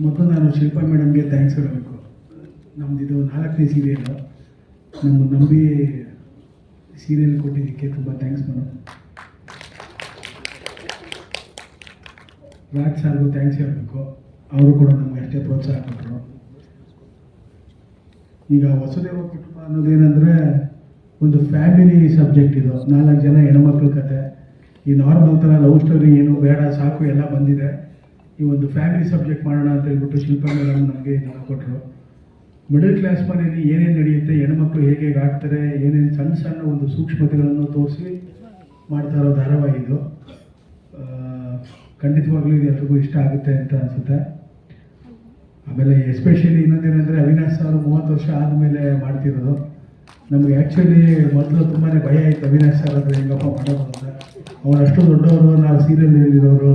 ಮೊದಲು ನಾನು ಶಿಲ್ಪಾ ಮೇಡಮ್ಗೆ ಥ್ಯಾಂಕ್ಸ್ ಹೇಳಬೇಕು ನಮ್ದು ಇದು ನಾಲ್ಕನೇ ಸೀರಿಯಲ್ಲು ನಮ್ಮ ನಂಬಿ ಸೀರಿಯಲ್ ಕೊಟ್ಟಿದ್ದಕ್ಕೆ ತುಂಬ ಥ್ಯಾಂಕ್ಸ್ ಮೇಡಮ್ ರಾಜ್ ಸಾರ್ಗೂ ಥ್ಯಾಂಕ್ಸ್ ಹೇಳಬೇಕು. ಅವರು ಕೂಡ ನಮ್ಗೆ ಅಷ್ಟೇ ಪ್ರೋತ್ಸಾಹ ಕೊಟ್ಟರು ಈಗ ವಸುದೇವ ಕುಟುಂಬ ಅನ್ನೋದೇನೆಂದರೆ ಒಂದು ಫ್ಯಾಮಿಲಿ ಸಬ್ಜೆಕ್ಟ್ ಇದು. ನಾಲ್ಕು ಜನ ಹೆಣ್ಮಕ್ಳ ಕತೆ. ಈ ನಾರ್ಮಲ್ ಥರ ಲವ್ ಸ್ಟೋರಿ ಏನು ಬೇಡ, ಸಾಕು, ಎಲ್ಲ ಬಂದಿದೆ. ಈ ಒಂದು ಫ್ಯಾಮಿಲಿ ಸಬ್ಜೆಕ್ಟ್ ಮಾಡೋಣ ಅಂತ ಹೇಳ್ಬಿಟ್ಟು ಶಿಲ್ಪ ಮೇಡಮ್ ನಮಗೆ ಇದನ್ನು ಕೊಟ್ಟರು ಮಿಡಲ್ ಕ್ಲಾಸ್ ಮನೆಯಲ್ಲಿ ಏನೇನು ನಡೆಯುತ್ತೆ, ಹೆಣ್ಮಕ್ಳು ಹೇಗೆ ಹೇಗೆ ಆಡ್ತಾರೆ ಏನೇನು ಸಣ್ಣ ಸಣ್ಣ ಒಂದು ಸೂಕ್ಷ್ಮತೆಗಳನ್ನು ತೋರಿಸಿ ಮಾಡ್ತಾ ಇರೋ ಧಾರಾವಾಹಿ ಇದು ಖಂಡಿತವಾಗ್ಲೂ ಇದು ಎಲ್ರಿಗೂ ಇಷ್ಟ ಆಗುತ್ತೆ ಅಂತ ಅನಿಸುತ್ತೆ. ಆಮೇಲೆ ಎಸ್ಪೆಷಲಿ ಇನ್ನೊಂದೇನೆಂದರೆ ಅವಿನಾಶ್ ಅವರು ಮೂವತ್ತು ವರ್ಷ ಆದಮೇಲೆ ಮಾಡ್ತಿರೋದು. ನಮಗೆ ಆ್ಯಕ್ಚುಲಿ ಮೊದಲು ತುಂಬಾ ಭಯ ಆಯಿತು ಅವಿನಾಶ್ ಸರ್ ಅಂದರೆ ಹೆಂಗಪ್ಪ ಮಾಡೋದು ಅಂತ. ಅವ್ರು ಅಷ್ಟು ದೊಡ್ಡವರು, ನಾವು ಸೀರಿಯಲ್ ಇರೋರು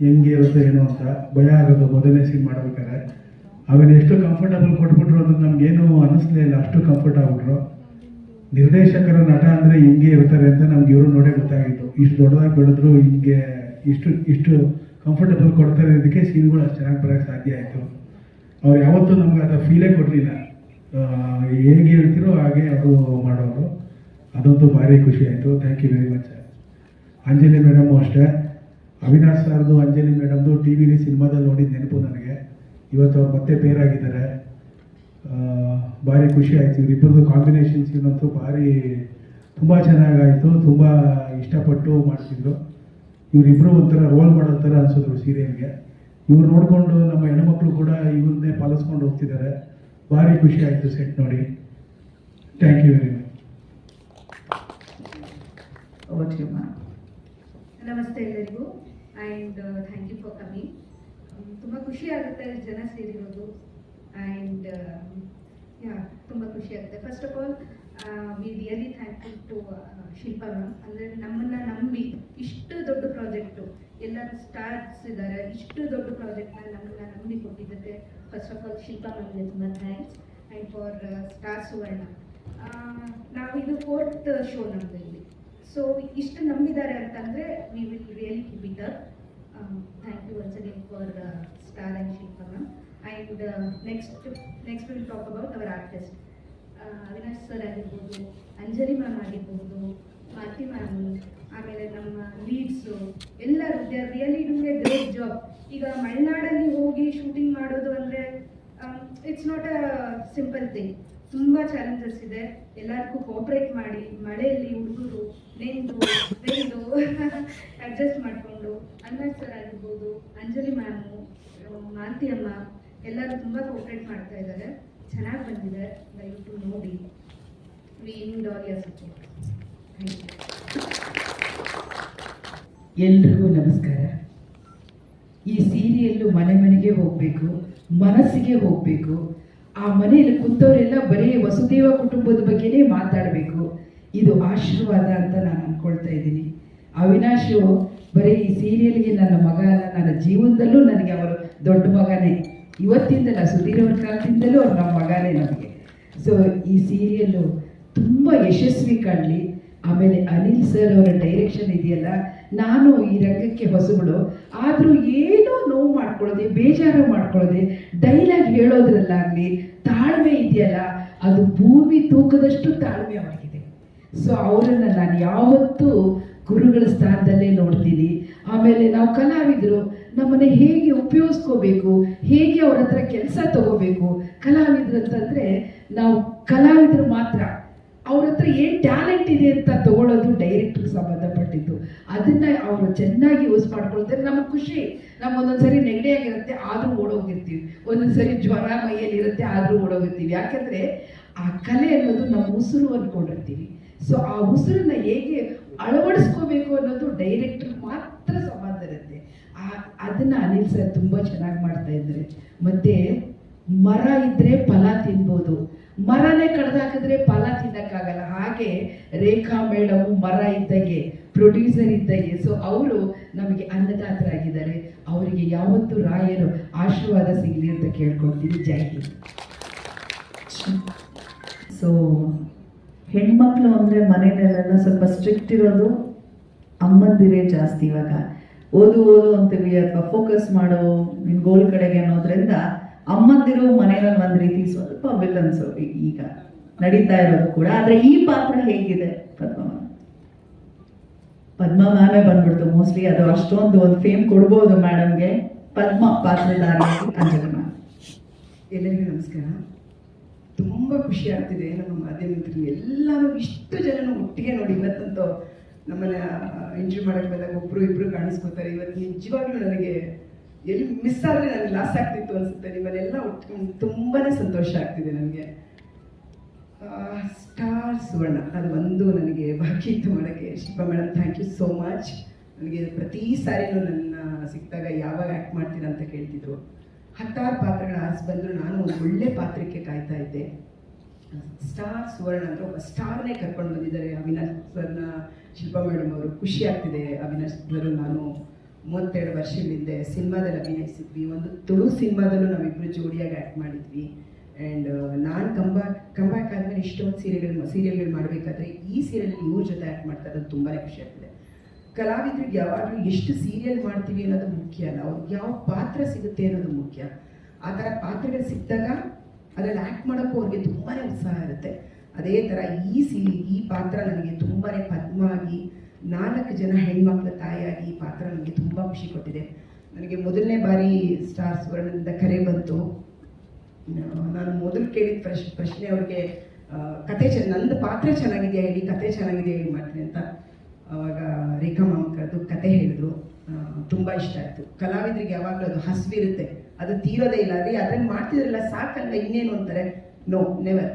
ಹೆಂಗೆ ಇರುತ್ತೆ ಏನೋ ಅಂತ ಭಯ ಆಗೋದು, ಮೊದಲನೇ ಸೀನ್ ಮಾಡ್ಬೇಕಾದ್ರೆ. ಆಮೇಲೆ ಎಷ್ಟು ಕಂಫರ್ಟಬಲ್ ಕೊಟ್ಬಿಟ್ರು ನಮ್ಗೆ ನಮಗೇನು ಅನ್ನಿಸ್ಲೇ ಇಲ್ಲ, ಅಷ್ಟು ಕಂಫರ್ಟ್ ಆಗ್ಬಿಟ್ರು. ನಿರ್ದೇಶಕರ ನಟ ಅಂದರೆ ಹಿಂಗೆ ಇರ್ತಾರೆ ಅಂತ ನಮ್ಗೆ ಇವರು ನೋಡೇ ಗೊತ್ತಾಗಿತ್ತು. ಇಷ್ಟು ದೊಡ್ಡದಾಗಿ ಬೆಳೆದ್ರು ಹಿಂಗೆ ಇಷ್ಟು ಇಷ್ಟು ಕಂಫರ್ಟಬಲ್ ಕೊಡ್ತಾರೆ ಇದಕ್ಕೆ ಸೀನ್ಗಳು ಅಷ್ಟು ಚೆನ್ನಾಗಿ ಬರೋಕ್ಕೆ ಸಾಧ್ಯ ಆಯಿತು. ಅವ್ರು ಯಾವತ್ತೂ ನಮ್ಗೆ ಅದು ಫೀಲೇ ಕೊಡಲಿಲ್ಲ. ಹೇಗೆ ಹೇಳ್ತಿರೋ ಹಾಗೆ ಅವರು ಮಾಡೋರು. ಅದಂತೂ ಭಾರಿ ಖುಷಿ ಆಯಿತು. Thank you very much Anjali madam ಅಷ್ಟೇ. ಅವಿನಾಶ್ ಸರ್ದು, ಅಂಜಲಿ ಮೇಡಮ್ದು ಟಿ ವಿಲಿ ಸಿನಿಮಾದಲ್ಲಿ ನೋಡಿದ ನೆನಪು ನನಗೆ. ಇವತ್ತು ಅವ್ರು ಮತ್ತೆ ಪೇರಾಗಿದ್ದಾರೆ. ಭಾರಿ ಖುಷಿ ಆಯಿತು. ಇವರಿಬ್ಬರದು ಕಾಂಬಿನೇಷನ್ ಸೀನ್ ಅಂತೂ ಭಾರಿ, ತುಂಬ ಚೆನ್ನಾಗಾಯಿತು. ತುಂಬ ಇಷ್ಟಪಟ್ಟು ಮಾಡ್ತಿದ್ರು. ಇವರಿಬ್ಬರು ಒಂಥರ ರೋಲ್ ಮಾಡೋ ಥರ ಅನಿಸಿದ್ರು ಸೀರಿಯಲ್ಗೆ ಇವ್ರು ನೋಡಿಕೊಂಡು ನಮ್ಮ ಹೆಣ್ಮಕ್ಳು ಕೂಡ ಇವ್ರನ್ನೇ ಪಾಲಿಸ್ಕೊಂಡು ಹೋಗ್ತಿದ್ದಾರೆ. ಭಾರಿ ಖುಷಿ ಆಯಿತು ಸೆಟ್ ನೋಡಿ. ಥ್ಯಾಂಕ್ ಯು ವೆರಿ ಮಚ್ ನಮಸ್ತೆ ಎಲ್ಲರಿಗೂ. And thank you for coming ತುಂಬ ಖುಷಿ ಆಗುತ್ತೆ ಜನ ಸೇರಿರೋದು. ಆ್ಯಂಡ್ ಯಾ ತುಂಬ ಖುಷಿ ಆಗುತ್ತೆ. First of all we really thankful to Shilpa ma'am ಅಂದರೆ ನಮ್ಮನ್ನು ನಂಬಿ ಇಷ್ಟು ದೊಡ್ಡ ಪ್ರಾಜೆಕ್ಟು ಎಲ್ಲರೂ ಸ್ಟಾರ್ಸ್ ಇದ್ದಾರೆ ಇಷ್ಟು ದೊಡ್ಡ ಪ್ರಾಜೆಕ್ಟ್ನ ನಮ್ಮನ್ನು ನಂಬಿ ಕೊಟ್ಟಿದ್ದಕ್ಕೆ ಫಸ್ಟ್ ಆಫ್ ಆಲ್ ಶಿಲ್ಪಾ ಮ್ಯಾಮ್ಗೆ ತುಂಬ thanks and for star Suvarna ನಾವು ಇದು ಫೋರ್ತ್ ಶೋ ನಮ್ಮದು ಇಲ್ಲಿ. ಸೊ ಇಷ್ಟು ನಂಬಿದ್ದಾರೆ ಅಂತಂದ್ರೆ we will really keep it thank you once again for star and Shilpa ma'am and next next will talk about our artist Avinash sir ಆಗಿರ್ಬೋದು Anjali ma'am ಆಗಿರ್ಬೋದು ಮಾತಿ ಮ್ಯಾಮ್ ಆಮೇಲೆ ನಮ್ಮ ಲೀಡ್ಸು ಎಲ್ಲರೂ ದೇ ಆರ್ ರಿಯಲಿ ನಿಮಗೆ ಗ್ರೇಟ್ ಜಾಬ್ ಈಗ ಮಲೆನಾಡಲ್ಲಿ ಹೋಗಿ ಶೂಟಿಂಗ್ ಮಾಡೋದು ಅಂದರೆ it's not a simple thing ತುಂಬ ಚಾಲೆಂಜಸ್ ಇದೆ. ಎಲ್ಲರಿಗೂ ಕೋಆಪರೇಟ್ ಮಾಡಿ, ಮಳೆಯಲ್ಲಿ ಹುಡುಗರು ನೆಂದು ಬೆಂದು ಅಡ್ಜಸ್ಟ್ ಮಾಡಿಕೊಂಡು ಅನ್ನ ಸರ್ ಆಗಿರ್ಬೋದು, ಅಂಜಲಿ ಮ್ಯಾಮು ಮಾಂತಿ ಅಮ್ಮ, ಎಲ್ಲರೂ ತುಂಬ ಕೋಆಪರೇಟ್ ಮಾಡ್ತಾ ಇದ್ದಾರೆ. ಚೆನ್ನಾಗಿ ಬಂದಿದೆ. ದಯವಿಟ್ಟು ನೋಡಿ. ಎಲ್ರಿಗೂ ನಮಸ್ಕಾರ. ಈ ಸೀರಿಯಲ್ಲು ಮನೆ ಮನೆಗೆ ಹೋಗಬೇಕು, ಮನಸ್ಸಿಗೆ ಹೋಗಬೇಕು ಆ ಮನೆಯಲ್ಲಿ ಕುಂತವರೆಲ್ಲ ಬರೀ ವಸುದೇವ ಕುಟುಂಬದ ಬಗ್ಗೆನೇ ಮಾತಾಡಬೇಕು. ಇದು ಆಶೀರ್ವಾದ ಅಂತ ನಾನು ಅಂದ್ಕೊಳ್ತಾ ಇದ್ದೀನಿ. ಅವಿನಾಶು ಬರೀ ಈ ಸೀರಿಯಲ್ಗೆ ನನ್ನ ಮಗ ಅಲ್ಲ, ನನ್ನ ಜೀವನದಲ್ಲೂ ನನಗೆ ಅವರು ದೊಡ್ಡ ಮಗನೇ. ಇವತ್ತಿಂದಲ್ಲ ಸುಧೀರ್ ಅವ್ರ ಕಾಲದಿಂದಲೂ ಅವ್ರು ನಮ್ಮ ಮಗನೇ ನಮಗೆ. ಸೊ ಈ ಸೀರಿಯಲ್ಲು ತುಂಬ ಯಶಸ್ವಿ ಕಾಣಲಿ. ಆಮೇಲೆ ಅನಿಲ್ ಸರ್ ಅವರ ಡೈರೆಕ್ಷನ್ ಇದೆಯಲ್ಲ ನಾನು ಈ ರಂಗಕ್ಕೆ ಹೊಸಬಳು ಆದರೂ ಏನೋ ನೋವು ಮಾಡ್ಕೊಳ್ಳೋದೆ, ಬೇಜಾರು ಮಾಡ್ಕೊಳ್ಳೋದೆ, ಡೈಲಾಗ್ ಹೇಳೋದ್ರಲ್ಲಾಗಲಿ ತಾಳ್ಮೆ ಇದೆಯಲ್ಲ, ಅದು ಭೂಮಿ ತೂಕದಷ್ಟು ತಾಳ್ಮೆ ಅವರಿಗಿದೆ ಸೊ ಅವರನ್ನು ನಾನು ಯಾವತ್ತೂ ಗುರುಗಳ ಸ್ಥಾನದಲ್ಲೇ ನೋಡ್ತೀನಿ. ಆಮೇಲೆ ನಾವು ಕಲಾವಿದರು ನಮ್ಮನ್ನ ಹೇಗೆ ಉಪಯೋಗಿಸ್ಕೋಬೇಕು, ಹೇಗೆ ಅವ್ರ ಹತ್ರ ಕೆಲಸ ತಗೋಬೇಕು. ಕಲಾವಿದ್ರು ಅಂತಂದ್ರೆ ನಾವು ಕಲಾವಿದರು ಮಾತ್ರ. ಅವ್ರ ಹತ್ರ ಏನು ಟ್ಯಾಲೆಂಟ್ ಇದೆ ಅಂತ ತಗೊಳ್ಳೋದು ಡೈರೆಕ್ಟ್ ಸಂಬಂಧಪಟ್ಟಿದ್ದು. ಅದನ್ನ ಅವರು ಚೆನ್ನಾಗಿ ಯೂಸ್ ಮಾಡ್ಕೊಳ್ತಾರೆ. ನಮಗೆ ಖುಷಿ. ನಮ್ಗೆ ಒಂದೊಂದ್ಸರಿ ನೆಗಡಿ ಆಗಿರುತ್ತೆ, ಆದರೂ ಓಡೋಗಿರ್ತೀವಿ. ಒಂದೊಂದ್ಸರಿ ಜ್ವರ ಮೈಯಲ್ಲಿ ಇರುತ್ತೆ ಆದರೂ ಓಡೋಗಿರ್ತೀವಿ. ಯಾಕಂದ್ರೆ ಆ ಕಲೆ ಅನ್ನೋದು ನಮ್ಮ ಉಸಿರು ಅನ್ಕೊಂಡಿರ್ತೀವಿ. ಸೊ ಆ ಉಸಿರನ್ನ ಹೇಗೆ ಅಳವಡಿಸ್ಕೋಬೇಕು ಅನ್ನೋದು ಡೈರೆಕ್ಟರ್ ಮಾತ್ರ ಸಂಬಂಧ ಇರುತ್ತೆ. ಆ- ಅದನ್ನ ಅನಿಲ್ ಸರ್ ತುಂಬಾ ಚೆನ್ನಾಗಿ ಮಾಡ್ತಾ ಇದ್ದಾರೆ. ಮತ್ತೆ ಮರ ಇದ್ರೆ ಫಲ ತಿನ್ಬೋದು. ಮರನೇ ಕಡ್ದಾಕಿದ್ರೆ ಫಲ ತಿನ್ನಕ್ಕಾಗಲ್ಲ. ಹಾಗೆ ರೇಖಾ ಮೇಡಮ್ ಮರ ಇದ್ದಂಗೆ ಪ್ರೊಡ್ಯೂಸರ್ ಇದ್ದಂಗೆ. ಸೊ ಅವರು ನಮಗೆ ಅನ್ನದಾತರಾಗಿದ್ದಾರೆ. ಅವರಿಗೆ ಯಾವತ್ತೂ ರಾಯರು ಆಶೀರ್ವಾದ ಸಿಗಲಿ ಅಂತ ಕೇಳ್ಕೊಳ್ತೀನಿ. ಜೈ ಹಿಂದ್. ಸೊ ಹೆಣ್ಮಕ್ಳು ಅಂದರೆ ಮನೆಯಲ್ಲೆಲ್ಲ ಸ್ವಲ್ಪ ಸ್ಟ್ರಿಕ್ಟ್ ಇರೋದು, ಅಮ್ಮಂದಿರೇ ಜಾಸ್ತಿ ಇವಾಗ. ಓದು ಓದು ಅಂತೀವಿ ಅಥವಾ ಫೋಕಸ್ ಮಾಡೋ ನಿನ್ ಗೋಲ್ ಕಡೆಗೆ ಅನ್ನೋದ್ರಿಂದ ಅಮ್ಮಂದಿರು ಮನೆಯಲ್ಲಿ ಒಂದ್ ರೀತಿ ಸ್ವಲ್ಪ ವಿಲನ್ಸ್ ಈಗ ನಡೀತಾ ಇರೋದು ಕೂಡ. ಆದ್ರೆ ಈ ಪಾತ್ರ ಹೇಗಿದೆ ಪದ್ಮ ಪದ್ಮಮಾನೇ ಪದ್ಮ ಬಂದ್ಬಿಡ್ತು ಮೋಸ್ಟ್ಲಿ ಅದು ಅಷ್ಟೊಂದು ಒಂದು ಫೇಮ್ ಕೊಡ್ಬೋದು ಮೇಡಮ್ಗೆ ಪದ್ಮ ಪಾತ್ರದಾರಿ ಅಂಜಲಿ ಮ್ಯಾಮ್. ಎಲ್ಲರಿಗೂ ನಮಸ್ಕಾರ. ತುಂಬ ಖುಷಿ ಆಗ್ತಿದೆ ನಮ್ಮ ಮಾಧ್ಯಮದಲ್ಲಿ. ಎಲ್ಲರೂ ಇಷ್ಟು ಜನನು ಒಟ್ಟಿಗೆ ನೋಡಿ, ಇವತ್ತಂತೂ ನಮ್ಮನ್ನ ಎಂಜಾಯ್ ಮಾಡಕ್ಕೆ ಬಂದಾಗ ಒಬ್ರು ಇಬ್ರು ಕಾಣಿಸ್ಕೊತಾರೆ. ಇವತ್ತು ನಿಜವಾಗ್ಲೂ ನನಗೆ ಎಲ್ಲಿ ಮಿಸ್ ಆದರೆ ನನಗೆ ಲಾಸ್ ಆಗ್ತಿತ್ತು ಅನ್ಸುತ್ತೆ. ನಿಮ್ಮನ್ನೆಲ್ಲ ತುಂಬಾನೇ ಸಂತೋಷ ಆಗ್ತಿದೆ ನನಗೆ ಸ್ಟಾರ್ ಸುವರ್ಣ. ಅದು ಒಂದು ನನಗೆ ಬಾಕಿ ಇತ್ತು ಮಾಡೋಕ್ಕೆ. Shilpa madam thank you so much ನನಗೆ ಪ್ರತಿ ಸಾರಿನೂ ನನ್ನ ಸಿಕ್ಕಿದಾಗ ಯಾವಾಗ ಆ್ಯಕ್ಟ್ ಮಾಡ್ತೀರಾ ಅಂತ ಕೇಳ್ತಿದ್ರು. ಹತ್ತಾರು ಪಾತ್ರಗಳ ಆಸ್ ಬಂದರೂ ನಾನು ಒಂದು ಒಳ್ಳೆ ಪಾತ್ರಕ್ಕೆ ಕಾಯ್ತಾ ಇದ್ದೆ. ಸ್ಟಾರ್ ಸುವರ್ಣ ಅಂದರೆ ಒಬ್ಬ ಸ್ಟಾರ್ನೇ ಕರ್ಕೊಂಡು ಬಂದಿದ್ದಾರೆ. ಅವಿನಾಶ್ ಸರ್ನ ಶಿಲ್ಪ ಮೇಡಮ್ ಅವರು. ಖುಷಿ ಆಗ್ತಿದೆ ಅವಿನಾಶ್ ಸರ್ ನಾನು ಮೂವತ್ತೆರಡು ಹಿಂದೆ ಸಿನಿಮಾದಲ್ಲಿ ಅಭಿನಯಿಸಿದ್ವಿ. ಒಂದು ತುಳು ಸಿನಿಮಾದಲ್ಲೂ ನಾವಿಬ್ಬರು ಜೋಡಿಯಾಗಿ ಆ್ಯಕ್ಟ್ ಮಾಡಿದ್ವಿ. ಆ್ಯಂಡ್ ನಾನು ಕಂಬಾ, ಕಂಬ್ಯಾಕ್ ಆದಮೇಲೆ ಇಷ್ಟೊಂದು ಸೀರಿಯಲ್ಗಳು ಸೀರಿಯಲ್ಗಳು ಮಾಡಬೇಕಾದ್ರೆ ಈ ಸೀರಿಯಲ್ ಇವ್ರ ಜೊತೆ ಆ್ಯಕ್ಟ್ ಮಾಡ್ತಾ ಇರೋದು ತುಂಬಾ ಖುಷಿ ಆಗ್ತದೆ. ಕಲಾವಿದ್ರಿಗೆ ಯಾವಾಗಲೂ ಎಷ್ಟು ಸೀರಿಯಲ್ ಮಾಡ್ತೀವಿ ಅನ್ನೋದು ಮುಖ್ಯ ಅಲ್ಲ. ಅವ್ರಿಗೆ ಯಾವ ಪಾತ್ರ ಸಿಗುತ್ತೆ ಅನ್ನೋದು ಮುಖ್ಯ. ಆ ಥರ ಪಾತ್ರಗಳು ಸಿಕ್ಕಿದಾಗ ಅದರಲ್ಲಿ ಆ್ಯಕ್ಟ್ ಮಾಡೋಕ್ಕೂ ಅವ್ರಿಗೆ ತುಂಬಾ ಉತ್ಸಾಹ ಇರುತ್ತೆ. ಅದೇ ಥರ ಈ ಸಿ ಈ ಪಾತ್ರ ನನಗೆ ತುಂಬಾ ಪದ್ಮ ಆಗಿ ನಾಲ್ಕು ಜನ ಹೆಣ್ಮಕ್ಳ ತಾಯಿಯಾಗಿ ಈ ಪಾತ್ರ ನನಗೆ ತುಂಬ ಖುಷಿ ಕೊಟ್ಟಿದೆ. ನನಗೆ ಮೊದಲನೇ ಬಾರಿ ಸ್ಟಾರ್ ಸುವರ್ಣದಿಂದ ಕರೆ ಬಂತು. ನಾನು ಮೊದಲು ಕೇಳಿದ ಪ್ರಶ್, ಪ್ರಶ್ನೆ ಅವ್ರಿಗೆ ಕತೆ ಚೆನ್ನ ನಂದು ಪಾತ್ರ ಚೆನ್ನಾಗಿದೆಯಾ ಹೇಳಿ, ಕತೆ ಚೆನ್ನಾಗಿದೆಯಾ ಹೇಳಿ ಮಾಡ್ತೀನಿ ಅಂತ ಅವಾಗ ರೇಖಾ ಮಾಮ್ ಕರೆದು ಕತೆ ಹೇಳಿದ್ರು. ತುಂಬ ತುಂಬಾ ಇಷ್ಟ ಆಯ್ತು. ಕಲಾವಿದರಿಗೆ ಯಾವಾಗಲೂ ಅದು ಹಸಿವಿರುತ್ತೆ ಅದು ತೀರೋದೇ ಇಲ್ಲ. ರೀ ಅದ್ರಲ್ಲಿ ಮಾಡ್ತಿದ್ರಲ್ಲ ಸಾಕಲ್ಲ ಇನ್ನೇನು ಅಂತಾರೆ? ನೋ ನೆವರ್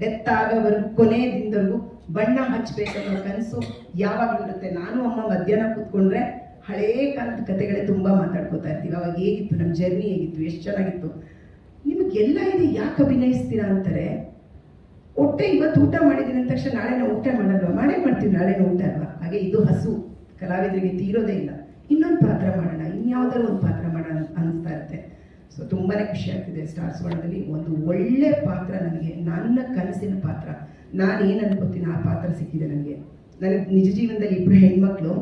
ಡೆತ್ ಆಗೋವರೆಗೂ ಕೊನೆಯ ದಿನದವರೆಗೂ ಬಣ್ಣ ಹಚ್ಚಬೇಕನ್ನೋ ಕನಸು ಯಾವಾಗಲೂ ಇರುತ್ತೆ? ನಾನು ಅಮ್ಮ ಮಧ್ಯಾಹ್ನ ಕೂತ್ಕೊಂಡ್ರೆ ಹಳೇ ಕಾಲದ ಕತೆಗಳೇ ತುಂಬ ಮಾತಾಡ್ಕೋತಾ ಇರ್ತೀವಿ. ಅವಾಗ ಹೇಗಿತ್ತು? ನಮ್ಮ ಜರ್ನಿ ಹೇಗಿತ್ತು? ಎಷ್ಟು ಚೆನ್ನಾಗಿತ್ತು? ನಿಮಗೆಲ್ಲ ಇದೆ ಯಾಕೆ ಅಭಿನಯಿಸ್ತೀರಾ ಅಂತಾರೆ? ಹೊಟ್ಟೆ ಇವತ್ತು ಊಟ ಮಾಡಿದ್ದೀನಿ ಅಂದ ತಕ್ಷಣ ನಾಳೆ ನಾವು ಊಟ ಮಾಡಲ್ವಾ? ಮಾಡೇ ಮಾಡ್ತೀವಿ, ನಾಳೆ ಊಟ ಅಲ್ವಾ? ಹಾಗೆ ಇದು ಹಸು. ಕಲಾವಿದರಿಗೆ ತೀರೋದೇ ಇಲ್ಲ. ಇನ್ನೊಂದು ಪಾತ್ರ ಮಾಡೋಣ, ಇನ್ಯಾವುದಾದ್ರು ಒಂದು ಪಾತ್ರ ಮಾಡೋಣ ಅನಿಸ್ತಾ ಇರುತ್ತೆ. ಸೊ ತುಂಬಾ ಖುಷಿ ಆಗ್ತಿದೆ ಸ್ಟಾರ್ಸ್ ವರ್ಣದಲ್ಲಿ ಒಂದು ಒಳ್ಳೆ ಪಾತ್ರ ನನಗೆ, ನನ್ನ ಕನಸಿನ ಪಾತ್ರ. ನಾನು ಏನು ಅನ್ಕೋತೀನಿ ಆ ಪಾತ್ರ ಸಿಕ್ಕಿದೆ ನನಗೆ. ನನಗೆ ನಿಜ ಜೀವನದಲ್ಲಿ ಇಬ್ಬರು ಹೆಣ್ಮಕ್ಳು,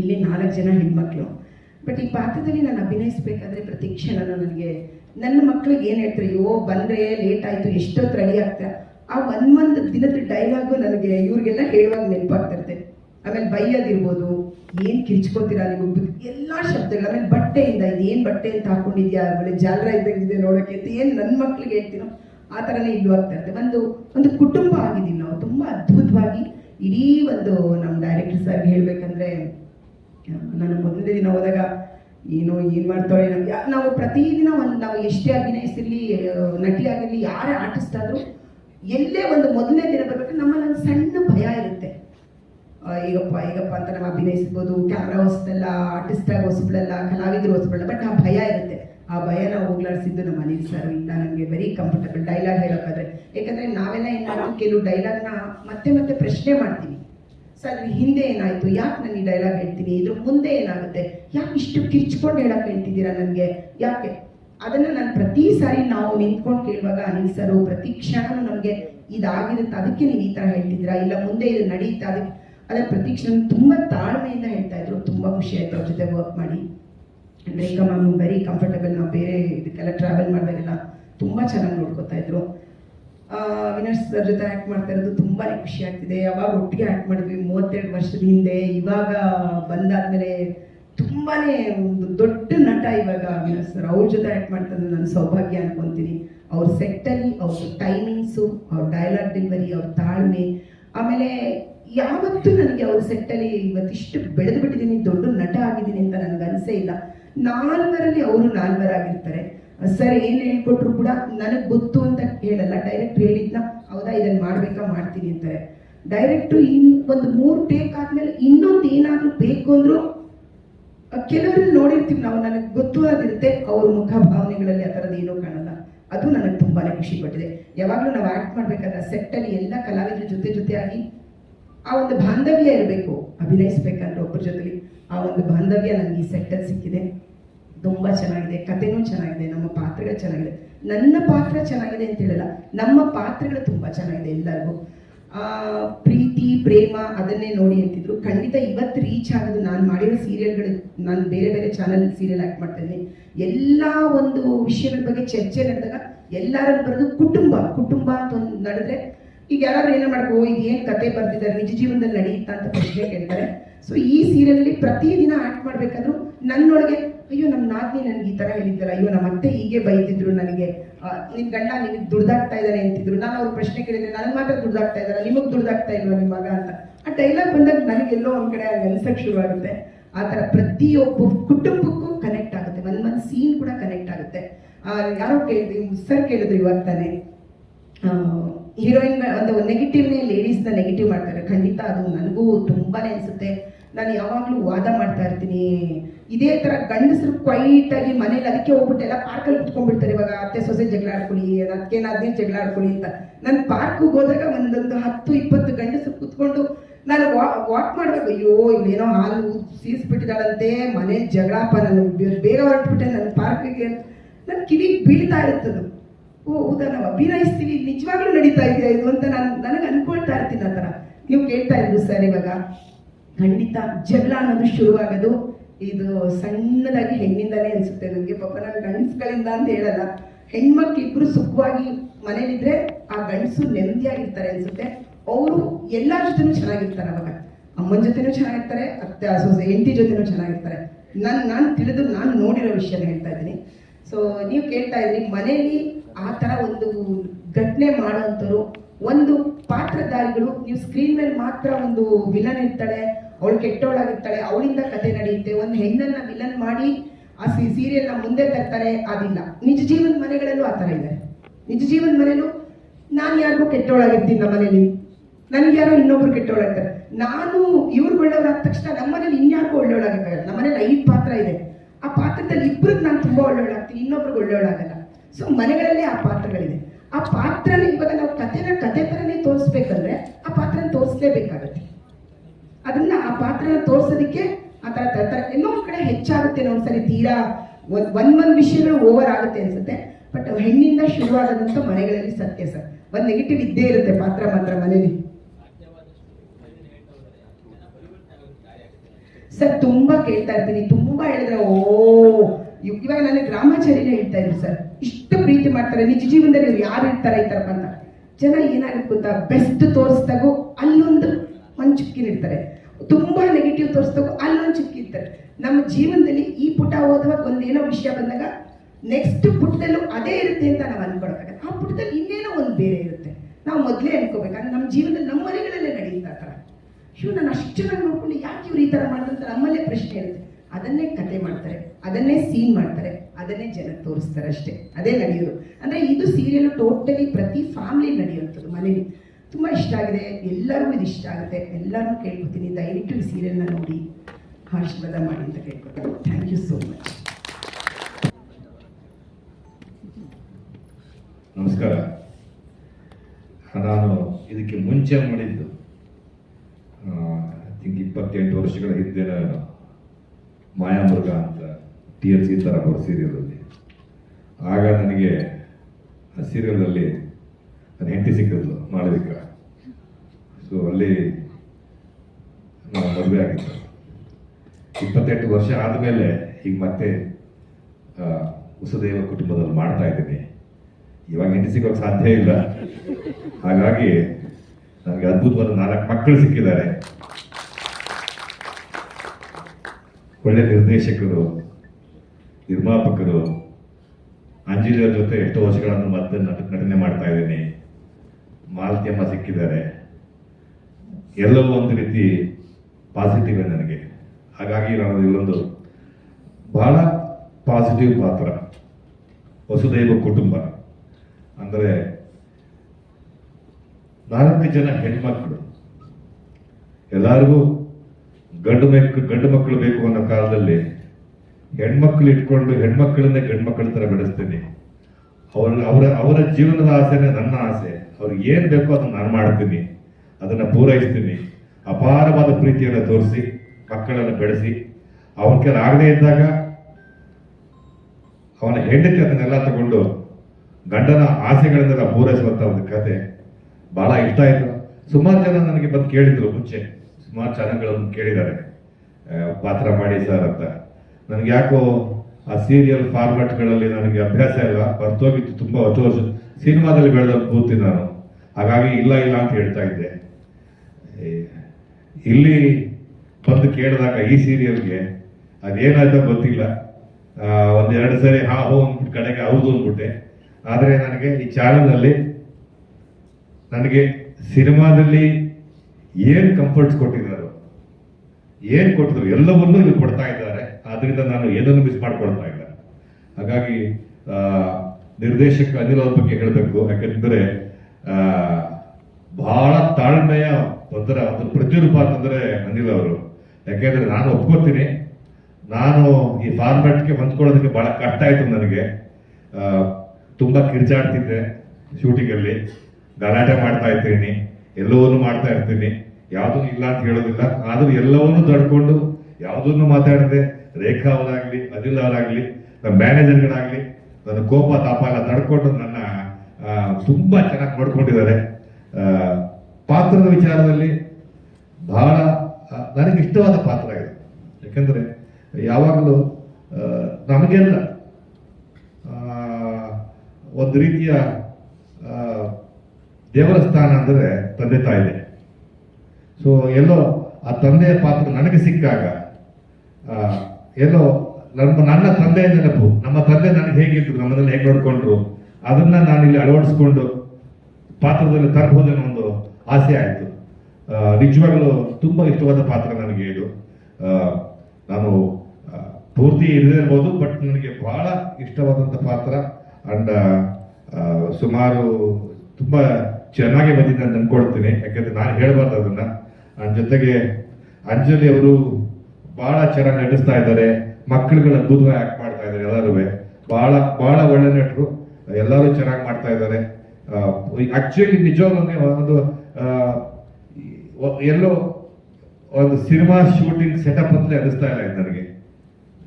ಇಲ್ಲಿ ನಾಲ್ಕು ಜನ ಹೆಣ್ಮಕ್ಳು. ಬಟ್ ಈ ಪಾತ್ರದಲ್ಲಿ ನಾನು ಅಭಿನಯಿಸ್ಬೇಕಾದ್ರೆ ಪ್ರತಿ ಕ್ಷಣನೂ ನನಗೆ ನನ್ನ ಮಕ್ಳಿಗೆ ಏನು ಹೇಳ್ತಾರೆ, ಅಯ್ಯೋ, ಬಂದರೆ ಲೇಟ್ ಆಯಿತು, ಎಷ್ಟೊತ್ತು ರೆಡಿ ಆಗ್ತಾರೆ ಆ ಒಂದೊಂದು ಒಂದು ದಿನದ ಡೈಲಾಗು ನನಗೆ ಇವ್ರಿಗೆಲ್ಲ ಹೇಳುವಾಗ ನೆನಪಾಗ್ತಿರುತ್ತೆ. ಆಮೇಲೆ ಬೈಯೋದಿರ್ಬೋದು, ಏನು ಕಿರ್ಚ್ಕೋತೀರಾ ನೀವು ಎಲ್ಲ ಶಬ್ದಗಳು, ಆಮೇಲೆ ಬಟ್ಟೆಯಿಂದ ಏನು ಬಟ್ಟೆ ಅಂತ ಹಾಕೊಂಡಿದ್ಯಾ ಆಮೇಲೆ ಜಾಲರ ಇದ್ದಂಗಿದೆ ನೋಡೋಕೆ ಅಂತ ಏನು ನನ್ನ ಮಕ್ಳಿಗೆ ಹೇಳ್ತೀನೋ ಆ ಥರನೇ ಇಲ್ಲೂ ಆಗ್ತಾ ಒಂದು ಒಂದು ಕುಟುಂಬ ಆಗಿದ್ದೀವಿ ನಾವು. ತುಂಬ ಅದ್ಭುತವಾಗಿ ಇಡೀ ಒಂದು ನಮ್ಮ ಡೈರೆಕ್ಟರ್ ಸರ್ ಹೇಳ್ಬೇಕಂದ್ರೆ ನಾನು ಮೊದಲನೇ ದಿನ ಹೋದಾಗ ಏನು ಏನು ಮಾಡ್ತಾಳೆ ನಮ್ಗೆ ನಾವು ಪ್ರತಿದಿನ ಒಂದು, ನಾವು ಎಷ್ಟೇ ಅಭಿನಯಿಸಿರ್ಲಿ ನಟಿ ಆಗಿರಲಿ, ಯಾರೇ ಆರ್ಟಿಸ್ಟ್ ಆದರೂ, ಎಲ್ಲೇ ಒಂದು ಮೊದಲನೇ ದಿನ ಬರ್ಬೇಕಾದ್ರೆ ನಮ್ಮಲ್ಲಿ ಒಂದು ಸಣ್ಣ ಭಯ ಇರುತ್ತೆ. ಈಗಪ್ಪ ಈಗಪ್ಪ ಅಂತ ನಾವು ಅಭಿನಯಿಸ್ಬೋದು. ಕ್ಯಾಮ್ರಾ ಹೊಸದಲ್ಲ ಆರ್ಟಿಸ್ಟ್ ಆಗಿ ಹೊಸಬಳಲ್ಲ ಕಲಾವಿದರು ಹೊಸಬಳಲ್ಲ ಬಟ್ ಆ ಭಯ ಇರುತ್ತೆ. ಆ ಭಯನ ಹೋಗ್ಲಾಡಿಸಿದ್ದು ನಮ್ಮ ಅನಿಲ್ ಸರ್ ಇಲ್ಲ ನನಗೆ ವೆರಿ ಕಂಫರ್ಟಬಲ್ ಡೈಲಾಗ್ ಹೇಳೋಕ್ಕಾದ್ರೆ ಯಾಕಂದ್ರೆ ನಾವೆಲ್ಲ ಏನು ಮಾಡ್ತೀವಿ ಕೆಲವು ಡೈಲಾಗ್ನ ಮತ್ತೆ ಮತ್ತೆ ಪ್ರಶ್ನೆ ಮಾಡ್ತೀವಿ. ಸರ್ ಹಿಂದೆ ಏನಾಯ್ತು? ಯಾಕೆ ನಾನು ಈ ಡೈಲಾಗ್ ಹೇಳ್ತೀನಿ ಇದ್ರ ಮುಂದೆ ಏನಾಗುತ್ತೆ? ಯಾಕೆ ಇಷ್ಟು ಕಿರ್ಚ್ಕೊಂಡು ಹೇಳಕ್ ಹೇಳ್ತಿದ್ದೀರಾ ನನಗೆ? ಯಾಕೆ? ಅದನ್ನ ನಾನು ಪ್ರತಿ ಸಾರಿ ನಾವು ನಿಂತ್ಕೊಂಡು ಕೇಳುವಾಗ ಅನಿಲ್ ಸರ್ ಪ್ರತಿ ಕ್ಷಣನೂ ನಮಗೆ ಇದಾಗಿರುತ್ತೆ. ಅದಕ್ಕೆ ನೀವು ಈ ತರ ಹೇಳ್ತಿದ್ದೀರಾ? ಇಲ್ಲ, ಮುಂದೆ ಇದು ನಡೀತಾ ಅದಕ್ಕೆ ಅದ್ರ ಪ್ರತಿ ಕ್ಷಣ ತುಂಬಾ ತಾಳ್ಮೆಯಿಂದ ಹೇಳ್ತಾ ಇದ್ರು. ತುಂಬಾ ಖುಷಿ ಆಯ್ತು ಅವ್ರ ಜೊತೆ ವರ್ಕ್ ಮಾಡಿ. ರೇಖಾ ಮ್ಯಾಮ್ ವೆರಿ ಕಂಫರ್ಟಬಲ್ ನಾವು ಬೇರೆ ಇದಕ್ಕೆಲ್ಲ ಟ್ರಾವೆಲ್ ಮಾಡಿದಾಗೆಲ್ಲ ತುಂಬ ಚೆನ್ನಾಗಿ ನೋಡ್ಕೋತಾ ಇದ್ರು. ವಿನರ್ಸ್ ಸರ್ ಜೊತೆ ಆ್ಯಕ್ಟ್ ಮಾಡ್ತಾ ಇರೋದು ತುಂಬಾ ಖುಷಿ ಆಗ್ತಿದೆ. ಯಾವಾಗ ಒಟ್ಟಿಗೆ ಆ್ಯಕ್ಟ್ ಮಾಡಿದ್ವಿ ಮೂವತ್ತೆರಡು ವರ್ಷದ ಹಿಂದೆ. ಇವಾಗ ಬಂದಾದಮೇಲೆ ತುಂಬಾನೇ ಒಂದು ದೊಡ್ಡ ನಟ ಇವಾಗ ವಿನರ್ ಸರ್ ಅವ್ರ ಜೊತೆ ಆ್ಯಕ್ಟ್ ಮಾಡ್ತಾ ನನ್ನ ಸೌಭಾಗ್ಯ ಅನ್ಕೊಂತೀನಿ. ಅವ್ರ ಸೆಟ್ಟಲ್ಲಿ ಅವ್ರ ಟೈಮಿಂಗ್ಸು ಅವ್ರ ಡೈಲಾಗ್ ಡೆಲಿವರಿ ಅವ್ರ ತಾಳ್ಮೆ. ಆಮೇಲೆ ಯಾವತ್ತೂ ನನಗೆ ಅವ್ರ ಸೆಟ್ಟಲ್ಲಿ ಇವತ್ತಿಷ್ಟು ಬೆಳೆದು ಬಿಟ್ಟಿದ್ದೀನಿ, ದೊಡ್ಡ ನಟ ಆಗಿದ್ದೀನಿ ಅಂತ ನನಗೆ ಅನಿಸೇ ಇಲ್ಲ. ನಾಲ್ವರಲ್ಲಿ ಅವರು ನಾಲ್ವರಾಗಿರ್ತಾರೆ. ಸರ್, ಏನು ಹೇಳ್ಕೊಟ್ರು ಕೂಡ ನನಗೆ ಗೊತ್ತು ಅಂತ ಹೇಳಲ್ಲ ಡೈರೆಕ್ಟ್ ಹೇಳಿದ್ನ, ಹೌದಾ ಇದನ್ನ ಮಾಡ್ಬೇಕಾ, ಮಾಡ್ತೀನಿ ಅಂತಾರೆ. ಡೈರೆಕ್ಟ್ ಇನ್ ಒಂದು ಮೂರು ಟೇಕ್ ಆದ್ಮೇಲೆ ಇನ್ನೊಂದು ಏನಾದ್ರೂ ಬೇಕು ಅಂದ್ರು ಕೆಲವರಲ್ಲಿ ನೋಡಿರ್ತೀವಿ ನಾವು, ನನಗೆ ಗೊತ್ತು ಆಗಿರುತ್ತೆ, ಅವ್ರ ಮುಖ ಭಾವನೆಗಳಲ್ಲಿ ಆ ಥರದ್ದು ಏನೂ ಕಾಣಲ್ಲ. ಅದು ನನಗೆ ತುಂಬಾನೇ ಖುಷಿ ಪಟ್ಟಿದೆ ಯಾವಾಗಲೂ ನಾವು ಆಕ್ಟ್ ಮಾಡ್ಬೇಕಾದ್ರೆ ಸೆಟ್ಟಲ್ಲಿ ಎಲ್ಲ ಕಲಾವಿದರ ಜೊತೆ ಜೊತೆಯಾಗಿ ಆ ಒಂದು ಬಾಂಧವ್ಯ ಇರಬೇಕು. ಅಭಿನಯಿಸ್ಬೇಕಂದ್ರೆ ಒಬ್ಬರ ಜೊತೆಲಿ. ಆ ಒಂದು ಬಾಂಧವ್ಯ ನನಗೆ ಈ ಸೆಟ್ಟಲ್ಲಿ ಸಿಕ್ಕಿದೆ. ತುಂಬ ಚೆನ್ನಾಗಿದೆ. ಕಥೆನೂ ಚೆನ್ನಾಗಿದೆ. ನಮ್ಮ ಪಾತ್ರಗಳು ಚೆನ್ನಾಗಿದೆ. ನನ್ನ ಪಾತ್ರ ಚೆನ್ನಾಗಿದೆ ಅಂತ ಹೇಳಲ್ಲ. ನಮ್ಮ ಪಾತ್ರಗಳು ತುಂಬ ಚೆನ್ನಾಗಿದೆ ಎಲ್ಲರಿಗೂ. ಪ್ರೀತಿ, ಪ್ರೇಮ ಅದನ್ನೇ ನೋಡಿ ಅಂತಿದ್ರು. ಖಂಡಿತ ಇವತ್ತು ರೀಚ್ ಆಗೋದು ನಾನು ಮಾಡಿರೋ ಸೀರಿಯಲ್ಗಳು ನಾನು ಬೇರೆ ಬೇರೆ ಚಾನಲ್ ಸೀರಿಯಲ್ ಆ್ಯಕ್ಟ್ ಮಾಡ್ತಾ ಇದ್ದೀನಿ. ಎಲ್ಲ ಒಂದು ವಿಷಯಗಳ ಬಗ್ಗೆ ಚರ್ಚೆ ನಡೆದಾಗ ಎಲ್ಲರಲ್ಲಿ ಬರೋದು ಕುಟುಂಬ ಕುಟುಂಬ ಅಂತ ಒಂದು ನಡೆದ್ರೆ ಈಗ ಯಾರಾದ್ರೂ ಏನೋ ಮಾಡ್ಕೋ, ಈಗ ಏನು ಕತೆ ಬರ್ತಿದ್ದಾರೆ, ನಿಜ ಜೀವನದಲ್ಲಿ ನಡೆಯುತ್ತಾ ಅಂತ ಪ್ರಶ್ನೆ ಕೇಳ್ತಾರೆ. ಸೊ ಈ ಸೀರಿಯಲಲ್ಲಿ ಪ್ರತಿದಿನ ಆಕ್ಟ್ ಮಾಡ್ಬೇಕಾದ್ರು ನನ್ನೊಳಗೆ, ಅಯ್ಯೋ ನಮ್ಮ ನಾದಿನಿ ನನ್ಗೆ ಈ ತರ ಹೇಳಿದ್ದಲ್ಲ ಅಯ್ಯೋ ನಮ್ಮ ಅತ್ತೆ ಹೀಗೆ ಬೈತಿದ್ರು ನನಗೆ. ನಿನ್ನ ನಿನ್ ಗಂಡ ನಿನಗೆ ದುಡ್ದಾಗ್ತಾ ಇದ್ದಾನೆ ಅಂತಿದ್ರು. ನಾನು ಅವ್ರ ಪ್ರಶ್ನೆ ಕೇಳಿದ್ರೆ ನನಗೆ ಮಾತ್ರ ದುಡ್ದಾಗ್ತಾ ಇದ್ದಾರ? ನಿಮಗ್ ದುಡ್ದಾಗ್ತಾ ಇಲ್ವಾ ನಿಮ್ಮ ಅಂತ. ಆ ಡೈಲಾಗ್ ಬಂದಾಗ ನನಗೆಲ್ಲೋ ಒಂದ್ ಕಡೆ ಅನ್ಸಕ್ ಶುರು ಆಗುತ್ತೆ. ಆ ತರ ಪ್ರತಿಯೊಬ್ಬ ಕುಟುಂಬಕ್ಕೂ ಕನೆಕ್ಟ್ ಆಗುತ್ತೆ. ಒಂದ್ ಒಂದ್ ಸೀನ್ ಕೂಡ ಕನೆಕ್ಟ್ ಆಗುತ್ತೆ. ಯಾರೋ ಕೇಳಿದ್ರಿ ಸರ್ ಕೇಳಿದ್ರು ಇವಾಗ ತಾನೆ. ಹೀರೋಯಿನ್ ಒಂದು ನೆಗೆಟಿವ್ನೇ ಲೇಡೀಸ್ನ ನೆಗೆಟಿವ್ ಮಾಡ್ತಾರೆ. ಖಂಡಿತ ಅದು ನನಗೂ ತುಂಬಾನೇ ಅನಿಸುತ್ತೆ. ನಾನು ಯಾವಾಗಲೂ ವಾದ ಮಾಡ್ತಾ ಇರ್ತೀನಿ. ಇದೇ ತರ ಗಂಡಸರು ಕ್ವೈಟ್ ಆಗಿ ಮನೇಲಿ ಅದಕ್ಕೆ ಹೋಗ್ಬಿಟ್ಟು ಎಲ್ಲ ಪಾರ್ಕಲ್ಲಿ ಕುತ್ಕೊಂಡ್ಬಿಡ್ತಾರೆ. ಇವಾಗ ಅತ್ತೆ ಸೊಸೆ ಜಗಳ ಆಡ್ಕೊಳ್ಳಿ, ಅದಕ್ಕೆ ಅದೇ ಜಗಳ ಆಡ್ಕೊಳ್ಳಿ ಅಂತ. ನಾನು ಪಾರ್ಕ್ಗೆ ಹೋದಾಗ ಒಂದೊಂದು ಹತ್ತು, ಇಪ್ಪತ್ತು ಗಂಡಸರು ಕುತ್ಕೊಂಡು ನಾನು ವಾಕ್ ಮಾಡಬೇಕು ಅಯ್ಯೋ ಇಲ್ಲೇನೋ ಹಾಲು ಸೀಸ್ಬಿಟ್ಟಿದ್ದಾಳಂತೆ ಮನೆ ಜಗಳಪ್ಪ ನಾನು ಬೇಗ ಹೊರಟ್ಬಿಟ್ಟೆ ನನ್ನ ಪಾರ್ಕಿಗೆ ನನ್ನ ಕಿವಿಗೆ ಬೀಳ್ತಾ ಇರ್ತದು ಓ ಹೌದಾ ನಾವು ಅಭಿನಯಿಸ್ತೀವಿ ನಿಜವಾಗ್ಲೂ ನಡೀತಾ ಇದೆಯಾ ಇದು ಅಂತ ನಾನು ನನಗೆ ಅನ್ಕೊಳ್ತಾ ಇರ್ತೀನಿ ಆ ಥರ. ನೀವು ಕೇಳ್ತಾ ಇದ್ರು ಸರ್ ಇವಾಗ. ಖಂಡಿತ ಜಗಳ ಅನ್ನೋದು ಶುರುವಾಗೋದು ಇದು ಸಣ್ಣದಾಗಿ ಹೆಣ್ಣಿಂದಲೇ ಅನಿಸುತ್ತೆ ನನಗೆ ಪಾಪ ನಾನು ಗಂಡಸ್ಗಳಿಂದ ಅಂತ ಹೇಳಲ್ಲ. ಹೆಣ್ಮಕ್ಳಿಬ್ರು ಸುಖವಾಗಿ ಮನೇಲಿದ್ರೆ ಆ ಗಂಡಸು ನೆಮ್ಮದಿಯಾಗಿರ್ತಾರೆ ಅನ್ಸುತ್ತೆ. ಅವರು ಎಲ್ಲರ ಜೊತೆನೂ ಚೆನ್ನಾಗಿರ್ತಾರೆ ಅವಾಗ. ಅಮ್ಮನ ಜೊತೆನೂ ಚೆನ್ನಾಗಿರ್ತಾರೆ, ಅತ್ತೆ ಸೊಸೆ, ಹೆಂಡತಿ ಜೊತೆನೂ ಚೆನ್ನಾಗಿರ್ತಾರೆ. ನಾನು ನಾನು ತಿಳಿದು ನಾನು ನೋಡಿರೋ ವಿಷಯನ ಹೇಳ್ತಾ ಇದ್ದೀನಿ. ಸೊ ನೀವು ಕೇಳ್ತಾ ಇದ್ದೀನಿ ಮನೆಯಲ್ಲಿ ಆ ತರ ಒಂದು ಘಟನೆ ಮಾಡುವಂತರು, ಒಂದು ಪಾತ್ರಧಾರಿಗಳು, ನೀವು ಸ್ಕ್ರೀನ್ ಮೇಲೆ ಮಾತ್ರ ಒಂದು ವಿಲನ್ ಇರ್ತಾಳೆ, ಅವಳು ಕೆಟ್ಟವಳಾಗಿರ್ತಾಳೆ, ಅವಳಿಂದ ಕತೆ ನಡೆಯುತ್ತೆ, ಒಂದು ಹೆಣ್ಣನ್ನ ವಿಲನ್ ಮಾಡಿ ಆ ಸೀರಿಯಲ್ನ ಮುಂದೆ ತರ್ತಾರೆ, ಅದಿಲ್ಲ. ನಿಜ ಜೀವನ ಮನೆಗಳಲ್ಲೂ ಆ ಥರ ಇದೆ ನಿಜ ಜೀವನ ಮನೆಯಲ್ಲೂ ನಾನು ಯಾರಿಗೂ ಕೆಟ್ಟವಳಾಗಿರ್ತೀನಿ ನಮ್ಮ ಮನೇಲಿ. ನನಗೆ ಯಾರೋ ಇನ್ನೊಬ್ರು ಕೆಟ್ಟವಳಾಗ್ತಾರೆ. ನಾನು ಇವ್ರು ಒಳ್ಳೆಯವ್ರಾದ ತಕ್ಷಣ ನಮ್ಮ ಮನೇಲಿ ಇನ್ಯಾರಿಗೂ ಒಳ್ಳೆಯವಳಾಗಿರ್ತಾರೆ. ನಮ್ಮ ಮನೇಲಿ ಐದು ಪಾತ್ರ ಇದೆ. ಆ ಪಾತ್ರದಲ್ಲಿ ಇಬ್ಬರಿಗೆ ನಾನು ತುಂಬಾ ಒಳ್ಳೆಯವಳಾಗ್ತೀನಿ, ಇನ್ನೊಬ್ರಿಗೆ ಒಳ್ಳೆಯವಳಾಗಲ್ಲ. ಸೊ ಮನೆಗಳಲ್ಲಿ ಆ ಪಾತ್ರಗಳಿದೆ. ಆ ಪಾತ್ರನ ಇವಾಗ ನಾವು ಕಥೆನ ಕತೆ ಥರನೇ ತೋರಿಸ್ಬೇಕಂದ್ರೆ ಆ ಪಾತ್ರನ ತೋರಿಸ್ಲೇಬೇಕಾಗತ್ತೆ. ಅದನ್ನ ಆ ಪಾತ್ರನ ತೋರಿಸೋದಕ್ಕೆ ಆ ಥರ ತರ್ತಾರೆ ಎಲ್ಲೋ ಒಂದು ಕಡೆ ಹೆಚ್ಚಾಗುತ್ತೆ ಒಂದ್ಸರಿ ತೀರಾ ಒಂದ್ ಒಂದ್ ಒಂದ್ ವಿಷಯಗಳು ಓವರ್ ಆಗುತ್ತೆ ಅನ್ಸುತ್ತೆ. ಬಟ್ ಹೆಣ್ಣಿಂದ ಶುರುವಾಗದಂತ ಮನೆಗಳಲ್ಲಿ ಸತ್ಯ ಸರ್. ಒಂದ್ ನೆಗೆಟಿವ್ ಇದ್ದೇ ಇರುತ್ತೆ ಪಾತ್ರ ಮಾತ್ರ ಮನೇಲಿ. ಸರ್, ತುಂಬಾ ಕೇಳ್ತಾ ಇರ್ತೀನಿ. ತುಂಬಾ ಹೇಳಿದ್ರೆ, ಓ, ಇವ್- ಇವಾಗ ನಾನು ಗ್ರಾಮಾಚಾರಿನೇ ಹೇಳ್ತಾ ಇದ್ರು ಸರ್. ಇಷ್ಟು ಪ್ರೀತಿ ಮಾಡ್ತಾರೆ, ನಿಜ ಜೀವನದಲ್ಲಿ ಇವ್ರು ಯಾರು ಇರ್ತಾರೆ ಈ ಥರ ಬಂದ ಜನ ಏನಾಗುತ್ತೆ ಗೊತ್ತಾ? ಬೆಸ್ಟ್ ತೋರಿಸ್ದಾಗು ಅಲ್ಲೊಂದು ಒಂದ್ ಚುಕ್ಕಿನಿರ್ತಾರೆ ತುಂಬಾ ನೆಗೆಟಿವ್ ತೋರಿಸ್ದಾಗು ಅಲ್ಲೊಂದು ಚುಕ್ಕಿ ಇರ್ತಾರೆ. ನಮ್ಮ ಜೀವನದಲ್ಲಿ ಈ ಪುಟ ಓದುವಾಗ ಒಂದೇನೋ ವಿಷಯ ಬಂದಾಗ ನೆಕ್ಸ್ಟ್ ಪುಟದಲ್ಲೂ ಅದೇ ಇರುತ್ತೆ ಅಂತ ನಾವು ಅನ್ಕೊಳ್ತಾರೆ ಆ ಪುಟದಲ್ಲಿ ಇನ್ನೇನೋ ಒಂದು ಬೇರೆ ಇರುತ್ತೆ. ನಾವು ಮೊದಲೇ ಅನ್ಕೋಬೇಕಂದ್ರೆ ನಮ್ಮ ಜೀವನದಲ್ಲಿ ನಮ್ಮ ಮನೆಗಳಲ್ಲೇ ನಡೆಯುತ್ತೆ ಆ ಥರ. ಶಿವ, ನಾನು ಅಷ್ಟು ಚೆನ್ನಾಗಿ ನೋಡ್ಕೊಂಡು ಯಾಕೆ ಇವ್ರು ಈ ಥರ ಮಾಡಿದಂತ ನಮ್ಮಲ್ಲೇ ಪ್ರಶ್ನೆ ಇರುತ್ತೆ. ಅದನ್ನೇ ಕತೆ ಮಾಡ್ತಾರೆ. ಅದನ್ನೇ ಸೀನ್ ಮಾಡ್ತಾರೆ. ಅದನ್ನೇ ಜನಕ್ಕೆ ತೋರಿಸ್ತಾರೆ ಅಷ್ಟೇ. ಅದೇ ನಡೆಯೋದು. ಅಂದ್ರೆ ಇದು ಸೀರಿಯಲ್ ಟೋಟಲಿ ಪ್ರತಿ ಫ್ಯಾಮಿಲಿ ನಡೆಯುವಂಥದ್ದು ಮನೇಲಿ. ತುಂಬ ಇಷ್ಟ ಆಗಿದೆ. ಎಲ್ಲರಿಗೂ ಇದು ಇಷ್ಟ ಆಗುತ್ತೆ. ಎಲ್ಲರನ್ನೂ ಕೇಳ್ಕೊತೀನಿ. ದಯವಿಟ್ಟು ಈ ಸೀರಿಯಲ್ನ ನೋಡಿ. ಆಶೀರ್ವಾದ ಮಾಡಿ ಅಂತ ಕೇಳ್ಕೊತೀನಿ ಥ್ಯಾಂಕ್ ಯು ಸೋ ಮಚ್ ನಮಸ್ಕಾರ. ನಾನು ಇದಕ್ಕೆ ಮುಂಚೆ ಮಾಡಿದ್ದು ಐ ಥಿಂಕ್ ಇಪ್ಪತ್ತೆಂಟು ವರ್ಷಗಳ ಹಿಂದೆ ಮಾಯಾಮೃಗ ಅಂತ ಟಿ ಎಲ್ ಸೀತಾರಾಮ್ ಅವ್ರ ಸೀರಿಯಲಲ್ಲಿ ಆಗ ನನಗೆ ಆ ಸೀರಿಯಲಲ್ಲಿ ನನ್ನ ಹೆಂಡತಿ ಸಿಕ್ಕಿದ್ಲು ಮಾಳವಿಕ. ಸೊ ಅಲ್ಲಿ ನಾವು ಮದುವೆ ಆಗಿತ್ತು ಇಪ್ಪತ್ತೆಂಟು ವರ್ಷ ಆದಮೇಲೆ ಈಗ ಮತ್ತೆ ಹೊಸದೇವ ಕುಟುಂಬದಲ್ಲಿ ಮಾಡ್ತಾ ಇದ್ದೀನಿ. ಇವಾಗ ಹೆಂಡತಿ ಸಿಗೋಕೆ ಸಾಧ್ಯ ಇಲ್ಲ. ಹಾಗಾಗಿ ನನಗೆ ಅದ್ಭುತವಾದ ನಾಲ್ಕು ಮಕ್ಕಳು ಸಿಕ್ಕಿದ್ದಾರೆ. ಒಳ್ಳೆ ನಿರ್ದೇಶಕರು. ನಿರ್ಮಾಪಕರು ಅಂಜಲಿಯವ್ರ ಜೊತೆ ಎಷ್ಟೋ ವರ್ಷಗಳನ್ನು ಮತ್ತೆ ನಟ, ನಟನೆ ಮಾಡ್ತಾ ಇದ್ದೀನಿ. ಮಾಲ್ತಿಯಮ್ಮ ಸಿಕ್ಕಿದ್ದಾರೆ. ಎಲ್ಲವೂ ಒಂದು ರೀತಿ ಪಾಸಿಟಿವ್ ನನಗೆ. ಹಾಗಾಗಿ ನಾನು ಇಲ್ಲೊಂದು ಬಹಳ ಪಾಸಿಟಿವ್ ಪಾತ್ರ. ವಸುದೈವ ಕುಟುಂಬ. ಅಂದರೆ ನಾಲ್ಕು ಜನ ಹೆಣ್ಮಕ್ಳು. ಎಲ್ಲರಿಗೂ ಗಂಡು ಮಕ್ಕಳು ಗಂಡು ಮಕ್ಕಳು ಬೇಕು ಅನ್ನೋ ಕಾಲದಲ್ಲಿ ಹೆಣ್ಮಕ್ಳು ಇಟ್ಕೊಂಡು ಹೆಣ್ಮಕ್ಳನ್ನೇ ಗಂಡ್ಮಕ್ಳ ಥರ ಬೆಳೆಸ್ತೀನಿ. ಅವ್ರ, ಅವರ ಅವರ ಜೀವನದ ಆಸೆನೇ ನನ್ನ ಆಸೆ. ಅವ್ರಿಗೆ ಏನು ಬೇಕೋ ಅದನ್ನ ನಾನು ಮಾಡ್ತೀನಿ. ಅದನ್ನ ಪೂರೈಸ್ತೀನಿ. ಅಪಾರವಾದ ಪ್ರೀತಿಯನ್ನು ತೋರಿಸಿ, ಮಕ್ಕಳನ್ನು ಬೆಳೆಸಿ. ಅವನ ಕೆಲ ಆಗದೇ ಇದ್ದಾಗ ಅವನ ಹೆಂಡತಿ ಅದನ್ನೆಲ್ಲ ತಗೊಂಡು ಗಂಡನ ಆಸೆಗಳನ್ನೆಲ್ಲ ಪೂರೈಸುವಂಥ ಒಂದು ಕತೆ. ಬಹಳ ಇಷ್ಟ ಆಯ್ತು. ಸುಮಾರು ಜನ ನನಗೆ ಬಂದು ಕೇಳಿದ್ರು ಮುಂಚೆ. ಸುಮಾರು ಚಾನಲ್ಗಳನ್ನು ಕೇಳಿದ್ದಾರೆ. ಪಾತ್ರ ಮಾಡಿ ಸರ್ ಅಂತ. ನನಗೆ ಯಾಕೋ ಆ ಸೀರಿಯಲ್ ಫಾರ್ಮ್ಯಾಟ್ಗಳಲ್ಲಿ ನನಗೆ ಅಭ್ಯಾಸ ಇಲ್ಲ. ಬರ್ತೋಗಿತ್ತು ತುಂಬ ಹೊತ್ತು ವರ್ಷ. ಸಿನಿಮಾದಲ್ಲಿ ಬೆಳೆದ ಕೂತಿ ನಾನು. ಹಾಗಾಗಿ ಇಲ್ಲ ಇಲ್ಲ ಅಂತ ಹೇಳ್ತಾ ಇದ್ದೆ. ಇಲ್ಲಿ ಬಂದು ಕೇಳಿದಾಗ ಈ ಸೀರಿಯಲ್ಗೆ ಅದೇನಾಯ್ತ ಗೊತ್ತಿಲ್ಲ. ಒಂದೆರಡು ಸರಿ ಹಾ, ಹೋ ಅಂದ್ಬಿಟ್ಟು ಕಡೆಗೆ ಹೌದು ಅಂದ್ಬಿಟ್ಟೆ. ಆದರೆ ನನಗೆ ಈ ಚಾನಲ್ನಲ್ಲಿ ನನಗೆ ಸಿನಿಮಾದಲ್ಲಿ ಏನು ಕಂಫರ್ಟ್ಸ್ ಕೊಟ್ಟಿದ್ದಾರೆ? ಏನು ಕೊಟ್ಟಿದ್ರು ಎಲ್ಲವನ್ನೂ ಇಲ್ಲಿ ಕೊಡ್ತಾ ಇದ್ದಾರೆ. ಆದ್ರಿಂದ ನಾನು ಏನನ್ನು ಮಿಸ್ ಮಾಡ್ಕೊಳ್ತಾ ಇಲ್ಲ. ಹಾಗಾಗಿ ನಿರ್ದೇಶಕ ಅನಿಲ್ ಅವ್ರ ಬಗ್ಗೆ ಹೇಳಬೇಕು. ಯಾಕೆಂದರೆ ಬಹಳ ತಾಳ್ಮೆಯ ಒಂಥರ ಒಂದು ಪ್ರತಿರೂಪ ಅಂತಂದ್ರೆ ಅನಿಲ್ ಅವರು. ಯಾಕೆಂದ್ರೆ ನಾನು ಒಪ್ಕೋತೀನಿ. ನಾನು ಈ ಫಾರ್ಮ್ಯಾಟ್ಗೆ ಹೊಂದ್ಕೊಳ್ಳೋದಕ್ಕೆ ಬಹಳ ಕಷ್ಟ ಆಯಿತು ನನಗೆ. ತುಂಬ ತುಂಬಾ ಕಿರ್ಚಾಡ್ತಿದ್ದೆ ಶೂಟಿಂಗಲ್ಲಿ. ಗಲಾಟೆ ಮಾಡ್ತಾ ಇರ್ತೀನಿ ಎಲ್ಲವನ್ನೂ ಮಾಡ್ತಾ ಇರ್ತೀನಿ. ಯಾವುದೂ ಇಲ್ಲ ಅಂತ ಹೇಳೋದಿಲ್ಲ. ಆದರೂ ಎಲ್ಲವನ್ನೂ ತಡ್ಕೊಂಡು, ಯಾವುದನ್ನು ಮಾತಾಡದೆ ರೇಖಾ ಅವರಾಗಲಿ ಅನಿಲ್ ಅವರಾಗಲಿ ನಮ್ಮ ಮ್ಯಾನೇಜರ್ಗಳಾಗಲಿ, ನನ್ನ ಕೋಪ ತಾಪ ಎಲ್ಲ ತಡ್ಕೊಂಡು ನನ್ನ ತುಂಬ ಚೆನ್ನಾಗಿ ನೋಡ್ಕೊಂಡಿದ್ದಾರೆ ಪಾತ್ರದ ವಿಚಾರದಲ್ಲಿ ಬಹಳ ನನಗೆ ಇಷ್ಟವಾದ ಪಾತ್ರ ಇದೆ. ಯಾಕಂದ್ರೆ ಯಾವಾಗಲೂ ನಮಗೆಲ್ಲ ಒಂದು ರೀತಿಯ ದೇವರ ಸ್ಥಾನ ಅಂದರೆ ತಂದೆ ತಾಯಿದೆ ಸೊ ಎಲ್ಲೋ ಆ ತಂದೆಯ ಪಾತ್ರ ನನಗೆ ಸಿಕ್ಕಾಗ ಎಲ್ಲೋ ನಮ್ಮ, ನನ್ನ ತಂದೆಯ ನೆನಪು. ನಮ್ಮ ತಂದೆ ನನಗೆ ಹೇಗಿದ್ರು ನಮ್ಮನ್ನೆಲ್ಲ ಹೇಗೆ ನೋಡ್ಕೊಂಡ್ರು, ಅದನ್ನ ನಾನು ಇಲ್ಲಿ ಅಳವಡಿಸ್ಕೊಂಡು ಪಾತ್ರದಲ್ಲಿ ತರಬಹುದೇನೋ ಒಂದು ಆಸೆ ಆಯಿತು. ನಿಜವಾಗಲೂ ತುಂಬ ಇಷ್ಟವಾದ ಪಾತ್ರ ನನಗೆ ಇದು. ನಾನು ಪೂರ್ತಿ ಇರದೇ ಇರ್ಬೋದು, ಬಟ್ ನನಗೆ ಬಹಳ ಇಷ್ಟವಾದಂಥ ಪಾತ್ರ. ಅಂಡ್ ಸುಮಾರು ತುಂಬ ಚೆನ್ನಾಗಿ ಬಂದಿದೆ ಅಂತ ಅನ್ಕೊಳ್ತೀನಿ. ಯಾಕಂದ್ರೆ ನಾನು ಹೇಳಬಾರ್ದು ಅದನ್ನ. ಅಂಡ್ ಜೊತೆಗೆ ಅಂಜಲಿ ಅವರು ಬಹಳ ಚೆನ್ನಾಗಿ ನಟಿಸ್ತಾ ಇದ್ದಾರೆ. ಮಕ್ಕಳುಗಳ ಅದ್ಭುತವಾಗಿ ಆಕ್ಟ್ ಮಾಡ್ತಾ ಇದ್ದಾರೆ ಎಲ್ಲರೂ ಬಹಳ ಬಹಳ ಒಳ್ಳೆ ನಟರು. ಎಲ್ಲರೂ ಚೆನ್ನಾಗಿ ಮಾಡ್ತಾ ಇದ್ದಾರೆ. ಆಕ್ಚುಲಿ ನಿಜವಾಗ್ಲೂ ಒಂದು ಎಲ್ಲೋ ಒಂದು ಸಿನಿಮಾ ಶೂಟಿಂಗ್ ಸೆಟಪ್ ಅಂತಲೇ ಅನಿಸ್ತಾ ಇಲ್ಲ ನನಗೆ.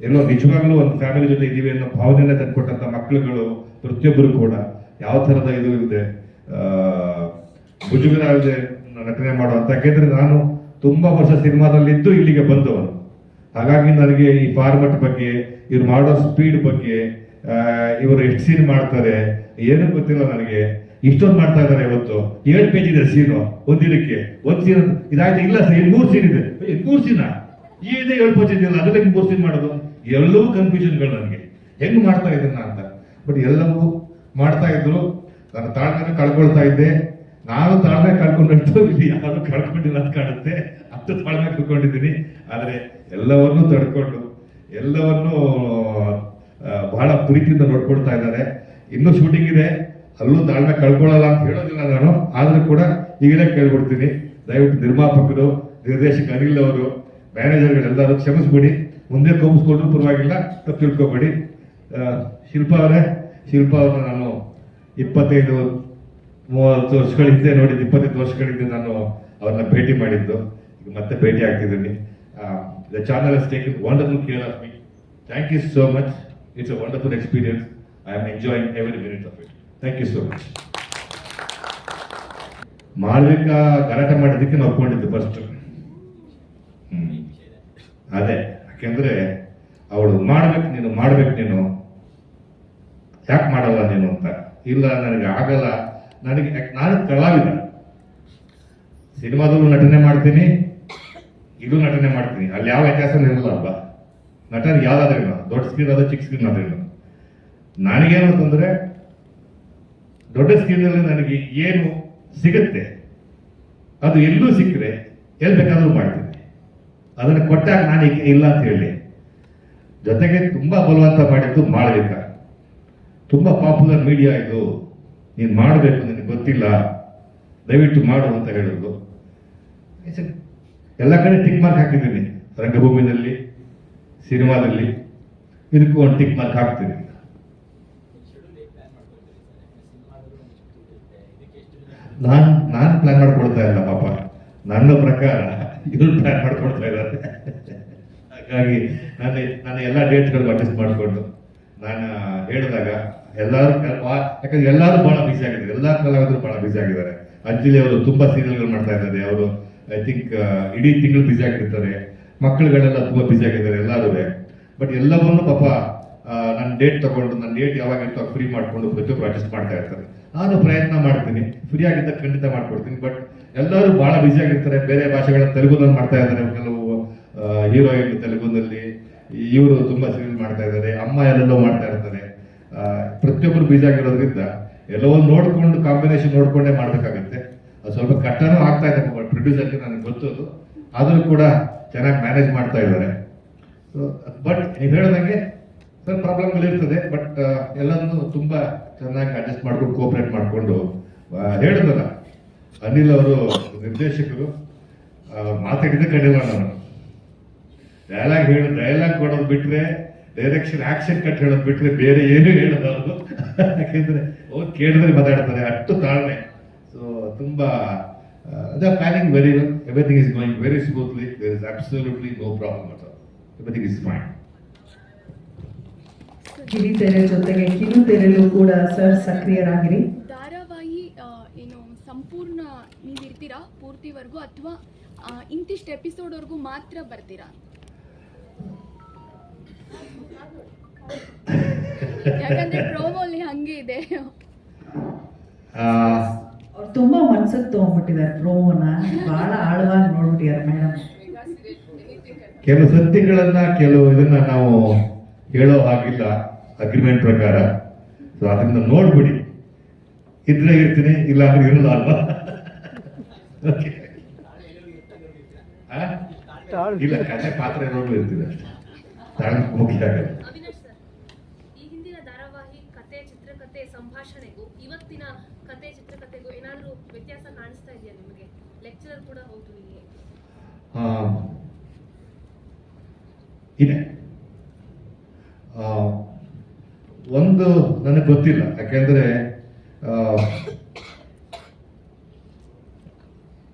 ಎಲ್ಲೋ ನಿಜವಾಗ್ಲೂ ಒಂದು ಫ್ಯಾಮಿಲಿ ಜೊತೆ ಇದೀವಿ ಅನ್ನೋ ಭಾವನೆಯನ್ನ ತಂದ್ಕೊಟ್ಟಂತ ಮಕ್ಕಳುಗಳು ಪ್ರತಿಯೊಬ್ಬರು ಕೂಡ ಯಾವ ಥರದ ಇದು ಇದೆ. ಮುಜುಗರ ಇದೆ ನಟನೆ ಮಾಡುವಂತ. ಯಾಕೆಂದ್ರೆ ನಾನು ತುಂಬಾ ವರ್ಷ ಸಿನಿಮಾದಲ್ಲಿದ್ದು ಇಲ್ಲಿಗೆ ಬಂದವನು. ಹಾಗಾಗಿ ನನಗೆ ಈ ಫಾರ್ಮೆಟ್ ಬಗ್ಗೆ, ಇವ್ರು ಮಾಡೋ ಸ್ಪೀಡ್ ಬಗ್ಗೆ ಇವರು ಎಷ್ಟು ಸೀನ್ ಮಾಡ್ತಾರೆ, ಏನೂ ಗೊತ್ತಿಲ್ಲ ನನಗೆ. ಇಷ್ಟೊಂದು ಮಾಡ್ತಾ ಇದ್ದಾರೆ ಇವತ್ತು. ಏಳು ಪೇಜ್ ಇದೆ ಸೀನು ಒಂದಿನಕ್ಕೆ ಒಂದ್ ಸೀನ್ ಇದಾಯ್ತು? ಇಲ್ಲ ಸರ್ ಮೂರು ಸೀನ್ ಇದೆ. ಮೂರು ಸೀನಾ ಇದೆ ಏಳು ಪೇಜ್ ಇದೆಯಲ್ಲ ಹೆಂಗ್ ಮೂರು ಸೀನ್ ಮಾಡೋದು? ಎಲ್ಲವೂ ಕನ್ಫ್ಯೂಷನ್ಗಳು ನನಗೆ. ಹೆಂಗ್ ಮಾಡ್ತಾ ಇದನ್ನ ಅಂತ. ಬಟ್ ಎಲ್ಲವೂ ಮಾಡ್ತಾ ಇದ್ರು. ನನ್ನ ಕಳ್ಕೊಳ್ತಾ ಇದ್ದೆ. ನಾನು ತಾಳ್ಮೆ ಕಳ್ಕೊಂಡು ಇಲ್ಲಿ ಯಾರು ಕಳ್ಕೊಂಡಿಲ್ಲ ಅಂತ ಕಾಣುತ್ತೆ. ಅಷ್ಟು ತಾಳ್ಮೆ ಕಳ್ಕೊಂಡಿದ್ದೀನಿ. ಆದರೆ ಎಲ್ಲವನ್ನೂ ತಡ್ಕೊಂಡು, ಎಲ್ಲವನ್ನೂ ಬಹಳ ಪ್ರೀತಿಯಿಂದ ನೋಡ್ಕೊಳ್ತಾ ಇದ್ದಾರೆ. ಇನ್ನೂ ಶೂಟಿಂಗ್ ಇದೆ. ಅಲ್ಲೂ ತಾಳ್ಮೆ ಕಳ್ಕೊಳ್ಳಲ್ಲ ಅಂತ ಹೇಳೋದಿಲ್ಲ ನಾನು. ಆದ್ರೂ ಕೂಡ ಈಗಲೇ ಕೇಳ್ಬಿಡ್ತೀನಿ. ದಯವಿಟ್ಟು ನಿರ್ಮಾಪಕರು, ನಿರ್ದೇಶಕ ಅನಿಲ್ ಅವರು ಮ್ಯಾನೇಜರ್ಗಳೆಲ್ಲರೂ ಕ್ಷಮಿಸ್ಬಿಡಿ. ಮುಂದೆ ಕೋಪಿಸ್ಕೊಂಡ್ರು ಪರವಾಗಿಲ್ಲ. ತಪ್ಪು ತಿಳ್ಕೊಬೇಡಿ. ಶಿಲ್ಪಾ ಅವರೇ, ಶಿಲ್ಪ ಅವ್ರನ್ನ ನಾನು ಇಪ್ಪತ್ತೈದು ಮೂವತ್ತು ವರ್ಷಗಳ ಹಿಂದೆ ನೋಡಿದ್ದು ಇಪ್ಪತ್ತೈದು ವರ್ಷಗಳ ಹಿಂದೆ ನಾನು ಅವ್ರನ್ನ ಭೇಟಿ ಮಾಡಿದ್ದು. ಈಗ ಮತ್ತೆ ಭೇಟಿ ಆಗ್ತಿದ್ದೀನಿ. The channel has taken wonderful care of me thank you so much it's a wonderful experience I am enjoying every minute of it thank you so much Malvika ಗಲಾಟೆ ಮಾಡಿದ್ದಕ್ಕೆ ನಾವು ಒಪ್ಕೊಂಡಿದ್ದು ಫಸ್ಟ್ ಅದೇ. ಯಾಕೆಂದ್ರೆ ಅವಳು ಮಾಡ್ಬೇಕು, ನೀನು ಮಾಡ್ಬೇಕು ನೀನು. ಯಾಕೆ ಮಾಡಲ್ಲ ನೀನು ಅಂತ? ಇಲ್ಲ, ನನಗೆ ಆಗಲ್ಲ. ನನಗೆ ನಾನು ಕಲಾವಿದ. ಸಿನಿಮಾದಲ್ಲೂ ನಟನೆ ಮಾಡ್ತೀನಿ. ಇದು ನಟನೆ ಮಾಡ್ತೀನಿ. ಅಲ್ಲಿ ಯಾವ ವ್ಯತ್ಯಾಸ ಇರಲ್ಲ ಅಲ್ವಾ ನಟನೆ ಯಾವ್ದಾದ್ರೇನು ದೊಡ್ಡ ಸ್ಕ್ರೀನ್ ಅದ ಚಿಕ್ಕ ಸ್ಕ್ರೀನ್ ಆದ್ರೇನು ನನಗೇನು ಅಂತಂದ್ರೆ ದೊಡ್ಡ ಸ್ಕ್ರೀನಲ್ಲಿ ನನಗೆ ಏನು ಸಿಗುತ್ತೆ? ಅದು ಎಲ್ಲೂ ಸಿಕ್ಕರೆ ಎಲ್ಲಿ ಬೇಕಾದರೂ ಮಾಡ್ತೀನಿ. ಅದನ್ನು ಕೊಟ್ಟಾಗ ನಾನು ಈಗ ಇಲ್ಲ ಅಂತ ಹೇಳಿ. ಜೊತೆಗೆ ತುಂಬಾ ಬಲವಂತ ಮಾಡಿದ್ದು ಮಾಡಬೇಕ ತುಂಬಾ ಪಾಪ್ಯುಲರ್ ಮೀಡಿಯಾ ಇದು. ನೀನು ಮಾಡಬೇಕು ನಿನಗೆ ಗೊತ್ತಿಲ್ಲ ದಯವಿಟ್ಟು ಮಾಡು ಅಂತ ಹೇಳಿದ್ರು. ಎಲ್ಲ ಕಡೆ ಟಿಕ್ ಮಾರ್ಕ್ ಹಾಕಿದ್ದೀನಿ. ರಂಗಭೂಮಿನಲ್ಲಿ ಸಿನಿಮಾದಲ್ಲಿ ಇದಕ್ಕೂ ಒಂದು ಟಿಕ್ ಮಾರ್ಕ್ ಹಾಕ್ತೀನಿ. ನಾನು ನಾನು ಪ್ಲಾನ್ ಮಾಡ್ಕೊಳ್ತಾ ಇಲ್ಲ ಪಾಪ. ನನ್ನ ಪ್ರಕಾರ ಇವ್ರು ಪ್ಲಾನ್ ಮಾಡ್ಕೊಳ್ತಾ ಇದ್ದಾರೆ. ಹಾಗಾಗಿ ನಾನು ನಾನು ಎಲ್ಲ ಡೇಟ್ಗಳು ಅಡ್ಜಸ್ಟ್ ಮಾಡಿಕೊಂಡು ನಾನು ಹೇಳಿದಾಗ ಎಲ್ಲರೂ ಯಾಕಂದ್ರೆ ಎಲ್ಲರೂ ಬಹಳ ಬಿಸಿ ಆಗಿದ್ದಾರೆ. ಎಲ್ಲ ಕಲಾವಿದರು ಬಹಳ ಬಿಸಿ ಆಗಿದ್ದಾರೆ. ಅಂಜಲಿ ಅವರು ತುಂಬಾ ಸೀರಿಯಲ್ಗಳು ಮಾಡ್ತಾ ಇದ್ದಾರೆ. ಅವರು ಐ ಥಿಂಕ್ ಇಡೀ ತಿಂಗಳು ಬ್ಯುಸಿ ಆಗಿರ್ತಾರೆ. ಮಕ್ಕಳುಗಳೆಲ್ಲ ತುಂಬಾ ಬ್ಯುಸಿ ಆಗಿದ್ದಾರೆ, ಎಲ್ಲರೂ ಬಟ್ ಎಲ್ಲವನ್ನೂ ಪಾಪ ನನ್ನ ಡೇಟ್ ತಗೊಂಡು ನನ್ನ ಡೇಟ್ ಯಾವಾಗ ಇರ್ತೋ ಫ್ರೀ ಮಾಡ್ಕೊಂಡು ಪ್ರತಿಯೊಬ್ಬರು ಅಡ್ಜಸ್ಟ್ ಮಾಡ್ತಾ ಇರ್ತಾರೆ. ನಾನು ಪ್ರಯತ್ನ ಮಾಡ್ತೀನಿ. ಫ್ರೀ ಆಗಿದ್ದಾಗ ಖಂಡಿತ ಮಾಡ್ಕೊಡ್ತೀನಿ. ಬಟ್ ಎಲ್ಲರೂ ಬಹಳ ಬ್ಯುಸಿ ಆಗಿರ್ತಾರೆ. ಬೇರೆ ಭಾಷೆಗಳ ತೆಲುಗುನಲ್ಲಿ ಮಾಡ್ತಾ ಇದ್ದಾರೆ. ಕೆಲವು ಹೀರೋಯಿನ್ ತೆಲುಗುನಲ್ಲಿ. ಇವರು ತುಂಬಾ ಸೀರಿಯಲ್ ಮಾಡ್ತಾ ಇದ್ದಾರೆ. ಅಮ್ಮ ಎಲ್ಲೆಲ್ಲೋ ಮಾಡ್ತಾ ಇರ್ತಾರೆ. ಪ್ರತಿಯೊಬ್ಬರು ಬೀಜ ಆಗಿರೋದ್ರಿಂದ ಎಲ್ಲವೋ ನೋಡ್ಕೊಂಡು ಕಾಂಬಿನೇಷನ್ ನೋಡ್ಕೊಂಡೇ ಮಾಡಬೇಕಾಗುತ್ತೆ. ಅದು ಸ್ವಲ್ಪ ಕಷ್ಟನೂ ಆಗ್ತಾ ಇದೆ ಪ್ರೊಡ್ಯೂಸರ್ಗೆ ನನಗೆ ಗೊತ್ತದು. ಆದರೂ ಕೂಡ ಚೆನ್ನಾಗಿ ಮ್ಯಾನೇಜ್ ಮಾಡ್ತಾ ಇದ್ದಾರೆ. ಬಟ್ ನೀವು ಹೇಳ್ದಂಗೆ ಸ್ವಲ್ಪ ಪ್ರಾಬ್ಲಮ್ಗಳು ಇರ್ತದೆ ಬಟ್ ಎಲ್ಲನೂ ತುಂಬಾ ಚೆನ್ನಾಗಿ ಅಡ್ಜಸ್ಟ್ ಮಾಡ್ಕೊಂಡು ಕೋಪರೇಟ್ ಮಾಡಿಕೊಂಡು ಹೇಳಿದ್ರಲ್ಲ ಅನಿಲ್ ಅವರು ನಿರ್ದೇಶಕರು ಮಾತಾಡಿದ್ದೆ ಕಡಿಮೆ ನಾನು. ಡೈಲಾಗ್ ಹೇಳಿ ಡೈಲಾಗ್ ಕೊಡೋದು ಬಿಟ್ರೆ ಡೈರೆಕ್ಷನ್ ಆಕ್ಷನ್ ಕಟ್ ಹೇಳೋದು ಬಿಟ್ಟರೆ ಬೇರೆ ಏನು ಹೇಳೋದು ಅವರು ಯಾಕೆಂದ್ರೆ ಅವ್ರು ಕೇಳಿದ್ರೆ ಮಾತಾಡ್ತಾರೆ ಅಷ್ಟು ತಾಳ್ಮೆ. ಸೊ ತುಂಬಾ the planning very well everything is going very smoothly there is absolutely no problem at all everything is fine ಕಿರಿತೆರೆ ಜೊತೆಗೆ ಕಿರುತೆರೆಲು ಕೂಡ ಸರ್ ಸಕ್ರಿಯರಾಗಿರಿ. ಧಾರಾವಾಹಿ ಏನು ಸಂಪೂರ್ಣ ನೀವು ಇರ್ತೀರಾ ಪೂರ್ತಿವರೆಗೂ ಅಥವಾ ಇಂತಿಷ್ಟು ಎಪಿಸೋಡ್ವರೆಗೂ ಮಾತ್ರ ಬರ್ತೀರಾ? ಯಾಕಂದ್ರೆ ಪ್ರೋಮೋಲಿ ಹಂಗೆ ಇದೆ. ಅವ್ರು ತುಂಬಾ ಮನ್ಸಕ್ ತಗೊಂಡ್ಬಿಟ್ಟಿದ್ದಾರೆ ಪ್ರೋಮೋನ. ಬಹಳ ಆಳವಾಗಿ ನೋಡ್ಬಿಟ್ಟಿದ್ದಾರೆ ಮೇಡಮ್ ಕೆಲವು ಸತ್ಯಗಳನ್ನ ಕೆಲವು ಇದನ್ನ ನಾವು ಹೇಳೋ ಹಾಗಿಲ್ಲ ಅಗ್ರಿಮೆಂಟ್ ಪ್ರಕಾರ. ಸೊ ಅದನ್ನ ನೋಡ್ಬಿಡಿ. ಇದ್ರೆ ಇರ್ತೀನಿ ಇಲ್ಲ ಅಂದ್ರೆ ಇರಲ್ಲ ಅಲ್ವಾ? ಇಲ್ಲ ಕಥೆ ಪಾತ್ರ ಇರ್ತೀವಿ ಅಷ್ಟೇ. ಕಥೆ ಚಿತ್ರಕಥೆ ಸಂಭಾಷಣೆಗೂ ಇವತ್ತಿನ ಕತೆ ಚಿತ್ರಕಥೆಗೂ ಏನಾದರೂ ವ್ಯತ್ಯಾಸ ಕಾಣಿಸ್ತಾ ಇದೆಯಾ ನಿಮಗೆ? ಲೆಕ್ಚರರ್ ಕೂಡ ಹೌದು ಆ, ಇದೆ. ಒಂದು ನನಗೆ ಗೊತ್ತಿಲ್ಲ. ಯಾಕೆಂದ್ರೆ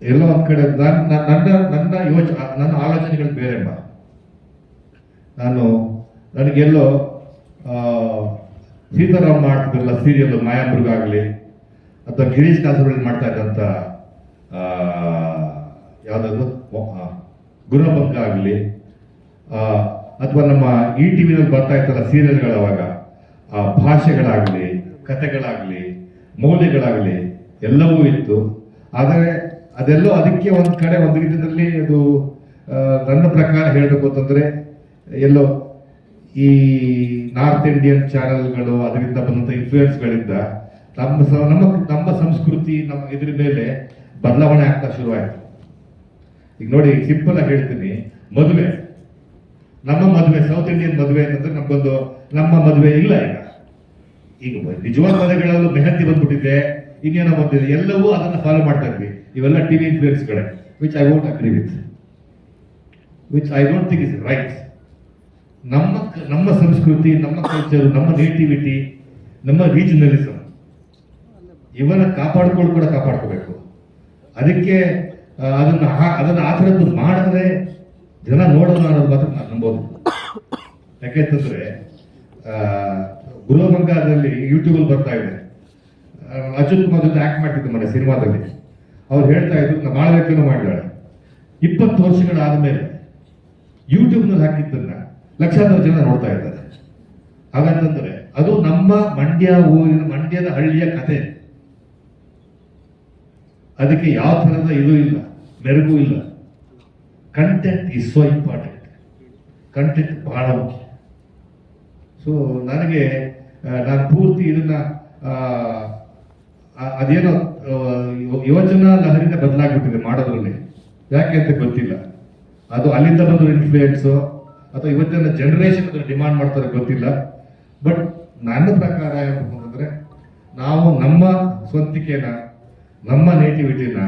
ಎಲ್ಲ ಒಂದ್ ಕಡೆ ನಾನ್- ನಾನ್- ನನ್ನ ನನ್ನ ಯೋಚ ನನ್ನ ಆಲೋಚನೆಗಳು ಬೇರೆ ಅಮ್ಮ ನಾನು ನನಗೆಲ್ಲೋ ಸೀತಾರಾಮ್ ಮಾಡ್ತಿದ್ರಲ್ಲ ಸೀರಿಯಲ್ ಮಾಯಾಮೃಗ ಆಗಲಿ ಅಥವಾ ಗಿರೀಶ್ ಕಾಸರಳ್ಳಿ ಮಾಡ್ತಾ ಇದ್ದಂಥ ಯಾವುದಾದ್ರು ಗುರುಪಂಕ ಆಗಲಿ ಅಥವಾ ನಮ್ಮ ಈ ಟಿ ವಿನಲ್ಲಿ ಬರ್ತಾ ಇತ್ತಲ್ಲ ಸೀರಿಯಲ್ಗಳು ಅವಾಗ, ಆ, ಭಾಷೆಗಳಾಗಲಿ, ಕಥೆಗಳಾಗಲಿ, ಮೌಲ್ಯಗಳಾಗಲಿ, ಎಲ್ಲವೂ ಇತ್ತು. ಆದರೆ ಅದೆಲ್ಲೋ ಅದಕ್ಕೆ ಒಂದು ಕಡೆ, ಒಂದು ರೀತಿಯಲ್ಲಿ ಅದು ನನ್ನ ಪ್ರಕಾರ ಹೇಳಬೇಕು ಅಂತಂದ್ರೆ ಎಲ್ಲೋ ಈ ನಾರ್ತ್ ಇಂಡಿಯನ್ ಚಾನೆಲ್ಗಳು ಅದರಿಂದ ಬಂದಂಥ ಇನ್ಫ್ಲೂಯೆನ್ಸ್ಗಳಿಂದ ನಮ್ಮ ನಮ್ಮ ನಮ್ಮ ಸಂಸ್ಕೃತಿ, ನಮ್ಮ ಇದ್ರ ಮೇಲೆ ಬದಲಾವಣೆ ಆಗ್ತಾ ಶುರುವಾಯಿತು. ಈಗ ನೋಡಿ ಸಿಂಪಲ್ ಆಗಿ ಹೇಳ್ತೀನಿ. ಮದುವೆ. ನಮ್ಮ ಮದುವೆ ಸೌತ್ ಇಂಡಿಯನ್ ಮದುವೆ ಅಂತಂದ್ರೆ ನಮ್ಗೊಂದು, ನಮ್ಮ ಮದುವೆ ಇಲ್ಲ ಈಗ. ಈಗ ನಿಜವಾದ ಮದುವೆಗಳಲ್ಲೂ ಮೆಹಂದಿ ಬಂದ್ಬಿಟ್ಟಿದೆ, ಇನ್ನೇನೋ ಬಂದಿದೆ, ಎಲ್ಲವೂ ಅದನ್ನ ಫಾಲೋ ಮಾಡ್ತಾ ಇದ್ವಿ. ಇವೆಲ್ಲ TV ಇನ್ಫ್ಲೂಯೆನ್ಸ್ಗಳೇ which I won't agree with which I don't think is right ನಮ್ಮ ನಮ್ಮ ಸಂಸ್ಕೃತಿ, ನಮ್ಮ ಕಲ್ಚರ್ ನಮ್ಮ ನೇಟಿವಿಟಿ ನಮ್ಮ ರೀಜನಲಿಸಮ್ ಇವನ್ನ ಕಾಪಾಡ್ಕೊಂಡು ಕೂಡ ಕಾಪಾಡ್ಕೋಬೇಕು. ಅದಕ್ಕೆ ಅದನ್ನ ಅದನ್ನ ಆ ಥರದ್ದು ಮಾಡಿದ್ರೆ ಜನ ನೋಡೋಣ ಅನ್ನೋದು ಮಾತ್ರ ನಾನು ನಂಬೋದು. ಯಾಕೆಂತಂದ್ರೆ ಗೃಹಭಂಗದಲ್ಲಿ ಯೂಟ್ಯೂಬಲ್ಲಿ ಬರ್ತಾ ಇದೆ. ಅಚ್ಯುತ್ ಕುಮಾರ್ ಜೊತೆ ಆಕ್ಟ್ ಮಾಡ್ತಿದ್ದೆ ಮನೆ ಸಿನಿಮಾದಲ್ಲಿ. ಅವ್ರು ಹೇಳ್ತಾ ಇದ್ರು ನಾ ಮಾಡಬೇಕೇನೋ ಮಾಡಿದಾಳೆ ಇಪ್ಪತ್ತು ವರ್ಷಗಳಾದ ಮೇಲೆ ಯೂಟ್ಯೂಬ್ನಲ್ಲಿ ಹಾಕಿದ್ದನ್ನ ಲಕ್ಷಾಂತರ ಜನ ನೋಡ್ತಾ ಇದ್ದಾರೆ. ಹಾಗಂತಂದ್ರೆ ಅದು ನಮ್ಮ ಮಂಡ್ಯ ಊರಿನ, ಮಂಡ್ಯದ ಹಳ್ಳಿಯ ಕತೆ. ಅದಕ್ಕೆ ಯಾವ ಥರದ ಇದು ಇಲ್ಲ, ಮೆರುಗು ಇಲ್ಲ. Content is so important content ಬಹಳ ಮುಖ್ಯ. ಸೊ ನನಗೆ ನಾನು ಪೂರ್ತಿ ಇದನ್ನ ಅದೇನೋ ಯೋಜನಾ ಲಹರಿಂದ ಬದಲಾಗ್ಬಿಟ್ಟಿದೆ ಮಾಡೋದ್ರಲ್ಲಿ. ಯಾಕೆ ಅಂತ ಗೊತ್ತಿಲ್ಲ. ಅದು ಅಲ್ಲಿಂದ ಬಂದ ಇನ್ಫ್ಲೂಯೆನ್ಸು ಅಥವಾ ಇವತ್ತಿನ ಜನರೇಷನ್ ಅದನ್ನು ಡಿಮಾಂಡ್ ಮಾಡ್ತಾರೆ ಗೊತ್ತಿಲ್ಲ. ಬಟ್ ನನ್ನ ಪ್ರಕಾರ ಏನು ಅಂತಂದ್ರೆ ನಾವು ನಮ್ಮ ಸ್ವಂತಿಕೆನ, ನಮ್ಮ ನೇಟಿವಿಟಿನ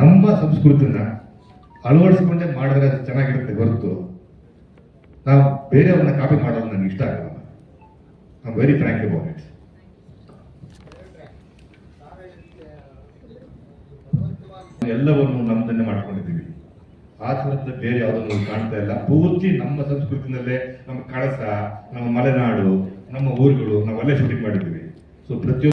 ನಮ್ಮ ಸಂಸ್ಕೃತಿನ ಅಳವಡಿಸ್ಕೊಂಡೆ ಮಾಡಿದ್ರೆ ಅದು ಚೆನ್ನಾಗಿರುತ್ತೆ ಹೊರತು ನಾವು ಬೇರೆಯವ್ರನ್ನ ಕಾಪಿ ಮಾಡೋದು ನನಗೆ ಇಷ್ಟ ಆಗಲ್ಲ. I very frank about it ಎಲ್ಲವನ್ನು ನಮ್ಮದನ್ನೇ ಮಾಡ್ಕೊಂಡಿದ್ದೀವಿ. ಆ ಬೇರೆ ಯಾವುದನ್ನು ಕಾಣ್ತಾ ಇಲ್ಲ. ಪೂರ್ತಿ ನಮ್ಮ ಸಂಸ್ಕೃತಿನಲ್ಲೇ ನಮ್ಮ ಕಳಸ, ನಮ್ಮ ಮಲೆನಾಡು, ನಮ್ಮ ಊರುಗಳು ನಾವೆಲ್ಲ ಶೂಟಿಂಗ್ ಮಾಡಿದ್ದೀವಿ. ಸೊ ಪ್ರತಿಯೊಂದು